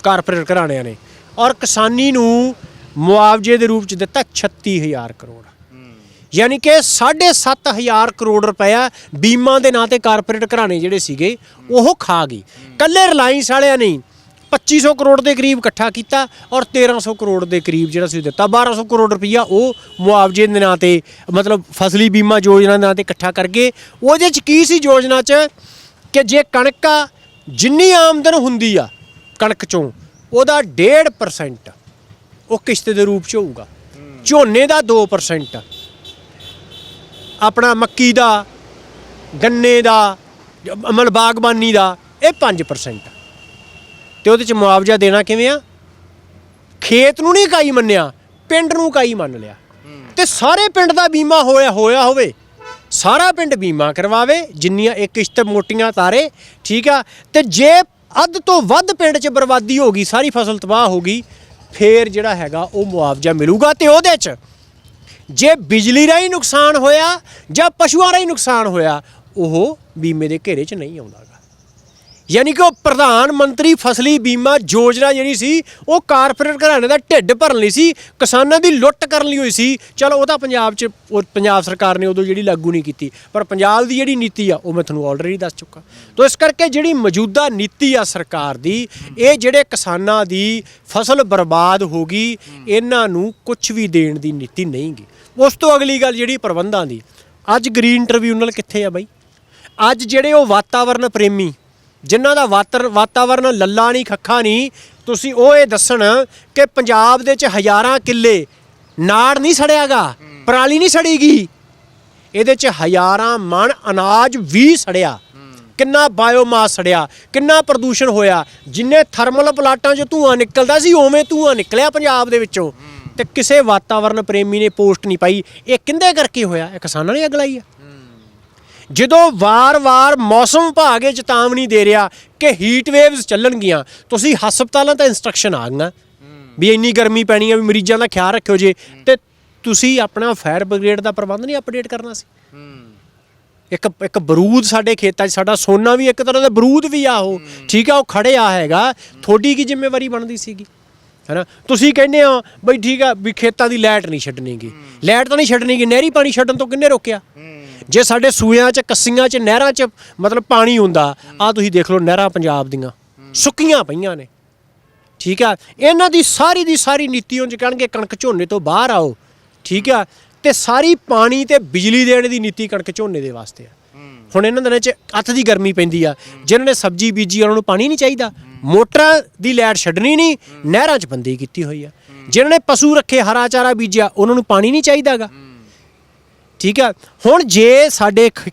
ਕਾਰਪੋਰੇਟ ਘਰਾਣਿਆਂ ਨੇ। ਔਰ ਕਿਸਾਨੀ ਨੂੰ ਮੁਆਵਜ਼ੇ ਦੇ ਰੂਪ ਚ ਦਿੱਤਾ 36000 ਕਰੋੜ। ਯਾਨੀ ਕਿ 7500 ਕਰੋੜ ਰੁਪਇਆ ਬੀਮਾ ਦੇ ਨਾਂ ਤੇ ਕਾਰਪੋਰੇਟ ਘਰਾਣੇ ਜਿਹੜੇ ਸੀਗੇ, ਉਹ ਖਾ ਗਈ ਕੱਲੇ ਰਿਲਾਇੰਸ ਵਾਲਿਆਂ ਨਹੀਂ 2500 ਕਰੋੜ ਦੇ ਕਰੀਬ ਇਕੱਠਾ ਕੀਤਾ ਔਰ 1300 ਕਰੋੜ ਦੇ ਕਰੀਬ ਜਿਹੜਾ ਸੀ ਦਿੱਤਾ। 1200 ਕਰੋੜ ਰੁਪਈਆ ਉਹ ਮੁਆਵਜ਼ੇ ਦੇ ਨਾਂ ਤੇ, ਮਤਲਬ ਫਸਲੀ ਬੀਮਾ ਯੋਜਨਾ ਦੇ ਨਾਂ ਤੇ ਇਕੱਠਾ ਕਰਕੇ ਉਹਦੇ ਚ ਕੀ ਸੀ ਯੋਜਨਾ ਚ? ਕਿ ਜੇ ਕਣਕ ਆ, ਜਿੰਨੀ ਆਮਦਨ ਹੁੰਦੀ ਆ ਕਣਕ ਚੋਂ, ਉਹਦਾ 1.5% ਉਹ ਕਿਸ਼ਤ ਦੇ ਰੂਪ ਚ ਹੋਊਗਾ। ਝੋਨੇ ਦਾ 2% ਆਪਣਾ ਮੱਕੀ ਦਾ, ਗੰਨੇ ਦਾ, ਮਤਲਬ ਬਾਗਬਾਨੀ ਦਾ, ਇਹ 5% ਤੇ ਉਹਦੇ ਚ ਮੁਆਵਜ਼ਾ ਦੇਣਾ ਕਿਵੇਂ ਆ? ਖੇਤ ਨੂੰ ਨਹੀਂ ਇਕਾਈ ਮੰਨਿਆ, ਪਿੰਡ ਨੂੰ ਇਕਾਈ ਮੰਨ ਲਿਆ। ਤੇ ਸਾਰੇ ਪਿੰਡ ਦਾ ਬੀਮਾ ਹੋਇਆ ਹੋਇਆ ਹੋਵੇ, ਸਾਰਾ ਪਿੰਡ ਬੀਮਾ ਕਰਵਾਵੇ, ਜਿੰਨੀਆਂ ਇੱਕ ਕਿਸ਼ਤ ਮੋਟੀਆਂ ਤਾਰੇ, ਠੀਕ ਆ? ਤੇ ਜੇ ਅੱਧ ਤੋਂ ਵੱਧ ਪਿੰਡ 'ਚ ਬਰਬਾਦੀ ਹੋ ਗਈ, ਸਾਰੀ ਫਸਲ ਤਬਾਹ ਹੋ ਗਈ, ਫੇਰ ਜਿਹੜਾ ਹੈਗਾ ਉਹ ਮੁਆਵਜ਼ਾ ਮਿਲੂਗਾ ਤੇ ਉਹਦੇ 'ਚ ਜੇ ਬਿਜਲੀ ਰਾਹੀਂ ਨੁਕਸਾਨ ਹੋਇਆ ਜਾਂ ਪਸ਼ੂਆਂ ਰਾਹੀਂ ਨੁਕਸਾਨ ਹੋਇਆ, ਉਹ ਬੀਮੇ ਦੇ ਘੇਰੇ 'ਚ ਨਹੀਂ ਆਉਂਦਾਗਾ ਯਾਨੀ ਕਿ ਉਹ ਪ੍ਰਧਾਨ ਮੰਤਰੀ ਫਸਲੀ ਬੀਮਾ ਯੋਜਨਾ ਜਿਹੜੀ ਸੀ, ਉਹ ਕਾਰਪੋਰੇਟ ਘਰਾਣੇ ਦਾ ਢਿੱਡ ਭਰਨ ਲਈ ਸੀ, ਕਿਸਾਨਾਂ ਦੀ ਲੁੱਟ ਕਰਨ ਲਈ ਹੋਈ ਸੀ। ਚਲੋ ਉਹ ਤਾਂ ਪੰਜਾਬ 'ਚ ਪੰਜਾਬ ਸਰਕਾਰ ਨੇ ਉਦੋਂ ਜਿਹੜੀ ਲਾਗੂ ਨਹੀਂ ਕੀਤੀ। ਪਰ ਪੰਜਾਬ ਦੀ ਜਿਹੜੀ ਨੀਤੀ ਆ, ਉਹ ਮੈਂ ਤੁਹਾਨੂੰ ਆਲਰੇਡੀ ਦੱਸ ਚੁੱਕਾ। ਤੋਂ ਇਸ ਕਰਕੇ ਜਿਹੜੀ ਮੌਜੂਦਾ ਨੀਤੀ ਆ ਸਰਕਾਰ ਦੀ, ਇਹ ਜਿਹੜੇ ਕਿਸਾਨਾਂ ਦੀ ਫਸਲ ਬਰਬਾਦ ਹੋ ਗਈ, ਇਹਨਾਂ ਨੂੰ ਕੁਝ ਵੀ ਦੇਣ ਦੀ ਨੀਤੀ ਨਹੀਂ ਗਈ ਉਸ ਤੋਂ ਅਗਲੀ ਗੱਲ ਜਿਹੜੀ ਪ੍ਰਬੰਧਾਂ ਦੀ, ਅੱਜ ਗ੍ਰੀਨ ਟ੍ਰਿਬਿਊਨਲ ਕਿੱਥੇ ਆ ਬਾਈ? ਅੱਜ ਜਿਹੜੇ ਉਹ ਵਾਤਾਵਰਣ ਪ੍ਰੇਮੀ ਜਿਨ੍ਹਾਂ ਦਾ ਵਾਤਰ ਵਾਤਾਵਰਨ ਲੱਲਾ ਨਹੀਂ, ਖੱਖਾ ਨਹੀਂ, ਤੁਸੀਂ ਉਹ ਇਹ ਦੱਸਣ ਕਿ ਪੰਜਾਬ ਦੇ ਚ ਹਜ਼ਾਰਾਂ ਕਿੱਲੇ ਨਾੜ ਨਹੀਂ ਸੜਿਆਗਾ, ਪਰਾਲੀ ਨਹੀਂ ਸੜੀਗੀ। ਇਹਦੇ ਚ ਹਜ਼ਾਰਾਂ ਮਣ ਅਨਾਜ ਵੀ ਸੜਿਆ। ਕਿੰਨਾ ਬਾਇਓਮਾਸ ਸੜਿਆ, ਕਿੰਨਾ ਪ੍ਰਦੂਸ਼ਣ ਹੋਇਆ, ਜਿੰਨੇ ਥਰਮਲ ਪਲਾਟਾਂ 'ਚ ਧੂਆਂ ਨਿਕਲਦਾ ਸੀ, ਉਵੇਂ ਧੂਆਂ ਨਿਕਲਿਆ ਪੰਜਾਬ ਦੇ ਵਿੱਚੋਂ। ਤੇ ਕਿਸੇ ਵਾਤਾਵਰਣ ਪ੍ਰੇਮੀ ਨੇ ਪੋਸਟ ਨਹੀਂ ਪਾਈ। ਇਹ ਕਿੰਦੇ ਕਰਕੇ ਹੋਇਆ? ਇਹ ਕਿਸਾਨਾਂ ਨੇ ਅਗਲਾਈ ਆ। ਜਦੋਂ ਵਾਰ-ਵਾਰ ਮੌਸਮ ਵਿਭਾਗ ਇਹ ਚੇਤਾਵਨੀ ਦੇ ਰਿਹਾ ਕਿ ਹੀਟ ਵੇਵਸ ਚੱਲਣਗੀਆਂ ਤੁਸੀਂ ਹਸਪਤਾਲਾਂ ਤਾਂ ਇਨਸਟਰਕਸ਼ਨ ਆ ਗਈਆਂ ਵੀ ਇੰਨੀ ਗਰਮੀ ਪੈਣੀ ਆ ਵੀ ਮਰੀਜ਼ਾਂ ਦਾ ਖਿਆਲ ਰੱਖਿਓ ਜੇ। ਤੇ ਤੁਸੀਂ ਆਪਣਾ ਫਾਇਰ ਬ੍ਰਿਗੇਡ ਦਾ ਪ੍ਰਬੰਧ ਨਹੀਂ ਅਪਡੇਟ ਕਰਨਾ ਸੀ। ਇੱਕ ਇੱਕ ਬਰੂਦ ਸਾਡੇ ਖੇਤਾਂ 'ਚ ਸਾਡਾ ਸੋਨਾ ਵੀ ਇੱਕ ਤਰ੍ਹਾਂ ਦਾ ਬਰੂਦ ਵੀ ਆ ਉਹ। ਠੀਕ ਆ ਉਹ ਖੜਿਆ ਹੈਗਾ। ਤੁਹਾਡੀ ਕੀ ਜ਼ਿੰਮੇਵਾਰੀ ਬਣਦੀ ਸੀਗੀ? ਹੈਨਾ? ਤੁਸੀਂ ਕਹਿੰਦੇ ਹੋ ਬਈ ਠੀਕ ਆ ਵੀ ਖੇਤਾਂ ਦੀ ਲਾਈਟ ਨਹੀਂ ਛੱਡਣੀਗੀ ਲਾਈਟ ਤਾਂ ਨਹੀਂ ਛੱਡਣੀਗੀ ਨਹਿਰੀ ਪਾਣੀ ਛੱਡਣ ਤੋਂ ਕਿੰਨੇ ਰੋਕਿਆ? ਜੇ ਸਾਡੇ ਸੂਇਆਂ 'ਚ, ਕੱਸੀਆਂ 'ਚ, ਨਹਿਰਾਂ 'ਚ ਮਤਲਬ ਪਾਣੀ ਹੁੰਦਾ ਆ ਤੁਸੀਂ ਦੇਖ ਲਓ ਨਹਿਰਾਂ ਪੰਜਾਬ ਦੀਆਂ। ਸੁੱਕੀਆਂ ਪਈਆਂ ਨੇ। ਠੀਕ ਆ? ਇਹਨਾਂ ਦੀ ਸਾਰੀ ਦੀ ਸਾਰੀ ਨੀਤੀ ਉਂਝ ਕਹਿਣਗੇ ਕਣਕ ਝੋਨੇ ਤੋਂ ਬਾਹਰ ਆਓ। ਠੀਕ ਆ? ਤੇ ਸਾਰੀ ਪਾਣੀ ਤੇ ਬਿਜਲੀ ਦੇਣ ਦੀ ਨੀਤੀ ਕਣਕ ਝੋਨੇ ਦੇ ਵਾਸਤੇ ਆ। ਹੁਣ ਇਹਨਾਂ ਦਿਨਾਂ 'ਚ ਅੱਤ ਦੀ ਗਰਮੀ ਪੈਂਦੀ ਆ। ਜਿਨ੍ਹਾਂ ਨੇ ਸਬਜ਼ੀ ਬੀਜੀ ਉਹਨਾਂ ਨੂੰ ਪਾਣੀ ਨਹੀਂ ਚਾਹੀਦਾ। ਮੋਟਰਾਂ ਦੀ ਲੈਟ ਛੱਡਣੀ ਨਹੀਂ, ਨਹਿਰਾਂ 'ਚ ਬੰਦੀ ਕੀਤੀ ਹੋਈ ਆ। ਜਿਨ੍ਹਾਂ ਨੇ ਪਸ਼ੂ ਰੱਖੇ, ਹਰਾ ਚਾਰਾ ਬੀਜਿਆ, ਉਹਨਾਂ ਨੂੰ ਪਾਣੀ ਨਹੀਂ ਚਾਹੀਦਾਗਾ ਠੀਕ ਹੈ? ਹੁਣ ਜੇ ਸਾਡੇ ਖ-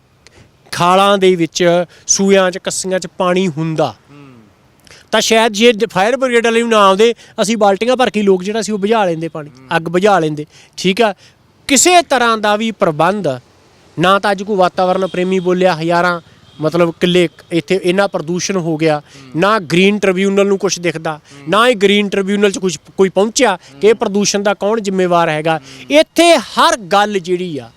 ਖਾਲਾਂ ਦੇ ਵਿੱਚ ਸੂਇਆਂ 'ਚ, ਕੱਸੀਆਂ 'ਚ ਪਾਣੀ ਹੁੰਦਾ, ਤਾਂ ਸ਼ਾਇਦ ਜੇ ਫਾਇਰ ਬ੍ਰਿਗੇਡ ਵਾਲੇ ਨੂੰ ਨਾ ਆਉਂਦੇ, ਅਸੀਂ ਬਾਲਟੀਆਂ ਭਰ ਕੇ ਲੋਕ ਜਿਹੜਾ ਸੀ ਉਹ ਬੁਝਾ ਲੈਂਦੇ ਪਾਣੀ, ਅੱਗ ਬੁਝਾ ਲੈਂਦੇ, ਠੀਕ ਆ ਕਿਸੇ ਤਰ੍ਹਾਂ ਦਾ ਵੀ ਪ੍ਰਬੰਧ, ਨਾ ਤਾਂ ਅੱਜ ਕੋਈ ਵਾਤਾਵਰਣ ਪ੍ਰੇਮੀ ਬੋਲਿਆ, ਹਜ਼ਾਰਾਂ ਮਤਲਬ ਕਿੱਲੇ ਇੱਥੇ ਇੰਨਾ ਪ੍ਰਦੂਸ਼ਣ ਹੋ ਗਿਆ, ਨਾ ਗ੍ਰੀਨ ਟ੍ਰਿਬਿਊਨਲ ਨੂੰ ਕੁਝ ਦਿਖਦਾ, ਨਾ ਹੀ ਗ੍ਰੀਨ ਟ੍ਰਿਬਿਊਨਲ 'ਚ ਕੁਝ ਕੋਈ ਪਹੁੰਚਿਆ ਕਿ ਇਹ ਪ੍ਰਦੂਸ਼ਣ ਦਾ ਕੌਣ ਜ਼ਿੰਮੇਵਾਰ ਹੈਗਾ? ਇੱਥੇ ਹਰ ਗੱਲ ਜਿਹੜੀ ਆ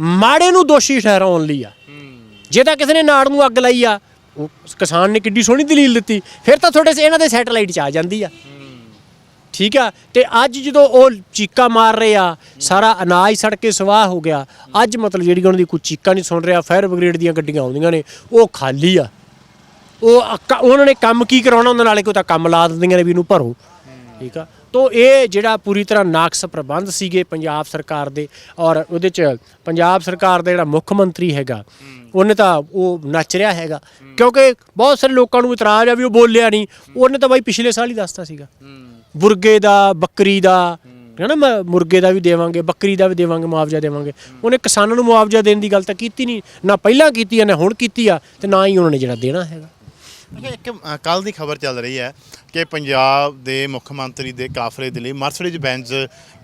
ਮਾੜੇ ਨੂੰ ਦੋਸ਼ੀ ਠਹਿਰਾਉਣ ਲਈ ਆ। ਜੇ ਤਾਂ ਕਿਸੇ ਨੇ ਨਾੜ ਨੂੰ ਅੱਗ ਲਾਈ ਆ, ਉਹ ਕਿਸਾਨ ਨੇ ਕਿੱਡੀ ਸੋਹਣੀ ਦਲੀਲ ਦਿੱਤੀ, ਫਿਰ ਤਾਂ ਤੁਹਾਡੇ ਇਹਨਾਂ ਦੇ ਸੈਟਲਾਈਟ 'ਚ ਆ ਜਾਂਦੀ ਆ। ਠੀਕ ਆ? ਤੇ ਅੱਜ ਜਦੋਂ ਉਹ ਚੀਕਾ ਮਾਰ ਰਹੇ ਆ, ਸਾਰਾ ਅਨਾਜ ਸੜ ਕੇ ਸਵਾਹ ਹੋ ਗਿਆ, ਅੱਜ ਮਤਲਬ ਜਿਹੜੀ ਉਹਨਾਂ ਦੀ ਕੋਈ ਚੀਕਾ ਨਹੀਂ ਸੁਣ ਰਿਹਾ, ਫਾਇਰ ਬ੍ਰਿਗੇਡ ਦੀਆਂ ਗੱਡੀਆਂ ਆਉਂਦੀਆਂ ਨੇ, ਉਹ ਖਾਲੀ ਆ। ਉਹ ਉਹਨਾਂ ਨੇ ਕੰਮ ਕੀ ਕਰਾਉਣਾ, ਉਹਨਾਂ ਨਾਲੇ ਕੋਈ ਤਾਂ ਕੰਮ ਲਾ ਦਿੰਦੀਆਂ ਨੇ ਵੀ ਇਹਨੂੰ ਭਰੋ। ਠੀਕ ਆ? ਤੋ ਇਹ ਜਿਹੜਾ ਪੂਰੀ ਤਰ੍ਹਾਂ ਨਾਕਸ ਪ੍ਰਬੰਧ ਸੀਗੇ ਪੰਜਾਬ ਸਰਕਾਰ ਦੇ ਔਰ ਉਹਦੇ ਚ ਪੰਜਾਬ ਸਰਕਾਰ ਦਾ ਜਿਹੜਾ ਮੁੱਖ ਮੰਤਰੀ ਹੈਗਾ, ਉਹਨੇ ਤਾਂ ਉਹ ਨੱਚ ਰਿਹਾ ਹੈਗਾ। ਕਿਉਂਕਿ ਬਹੁਤ ਸਾਰੇ ਲੋਕਾਂ ਨੂੰ ਇਤਰਾਜ਼ ਆ ਵੀ ਉਹ ਬੋਲਿਆ ਨਹੀਂ। ਉਹਨੇ ਤਾਂ ਬਾਈ ਪਿਛਲੇ ਸਾਲ ਹੀ ਦੱਸਤਾ ਸੀਗਾ। ਬੁਰਗੇ ਦਾ, ਬੱਕਰੀ ਦਾ ਹਨਾ ਮ- ਮੁਰਗੇ ਦਾ ਵੀ ਦੇਵਾਂਗੇ, ਬੱਕਰੀ ਦਾ ਵੀ ਦੇਵਾਂਗੇ, ਮੁਆਵਜ਼ਾ ਦੇਵਾਂਗੇ। ਉਹਨੇ ਕਿਸਾਨਾਂ ਨੂੰ ਮੁਆਵਜ਼ਾ ਦੇਣ ਦੀ ਗੱਲ ਤਾਂ ਕੀਤੀ ਨਹੀਂ, ਨਾ ਪਹਿਲਾਂ ਕੀਤੀ ਆ, ਨਾ ਹੁਣ ਕੀਤੀ ਆ, ਤੇ ਨਾ ਹੀ ਉਹਨਾਂ ਨੇ ਜਿਹੜਾ ਦੇਣਾ ਹੈਗਾ। ਅੱਛਾ ਇੱਕ ਕੱਲ ਦੀ ਖਬਰ ਚੱਲ ਰਹੀ ਹੈ ਕਿ ਪੰਜਾਬ ਦੇ ਮੁੱਖ ਮੰਤਰੀ ਦੇ ਕਾਫਲੇ ਦੇ ਲਈ ਮਰਸੀਡੀਜ਼ ਬੈਂਜ਼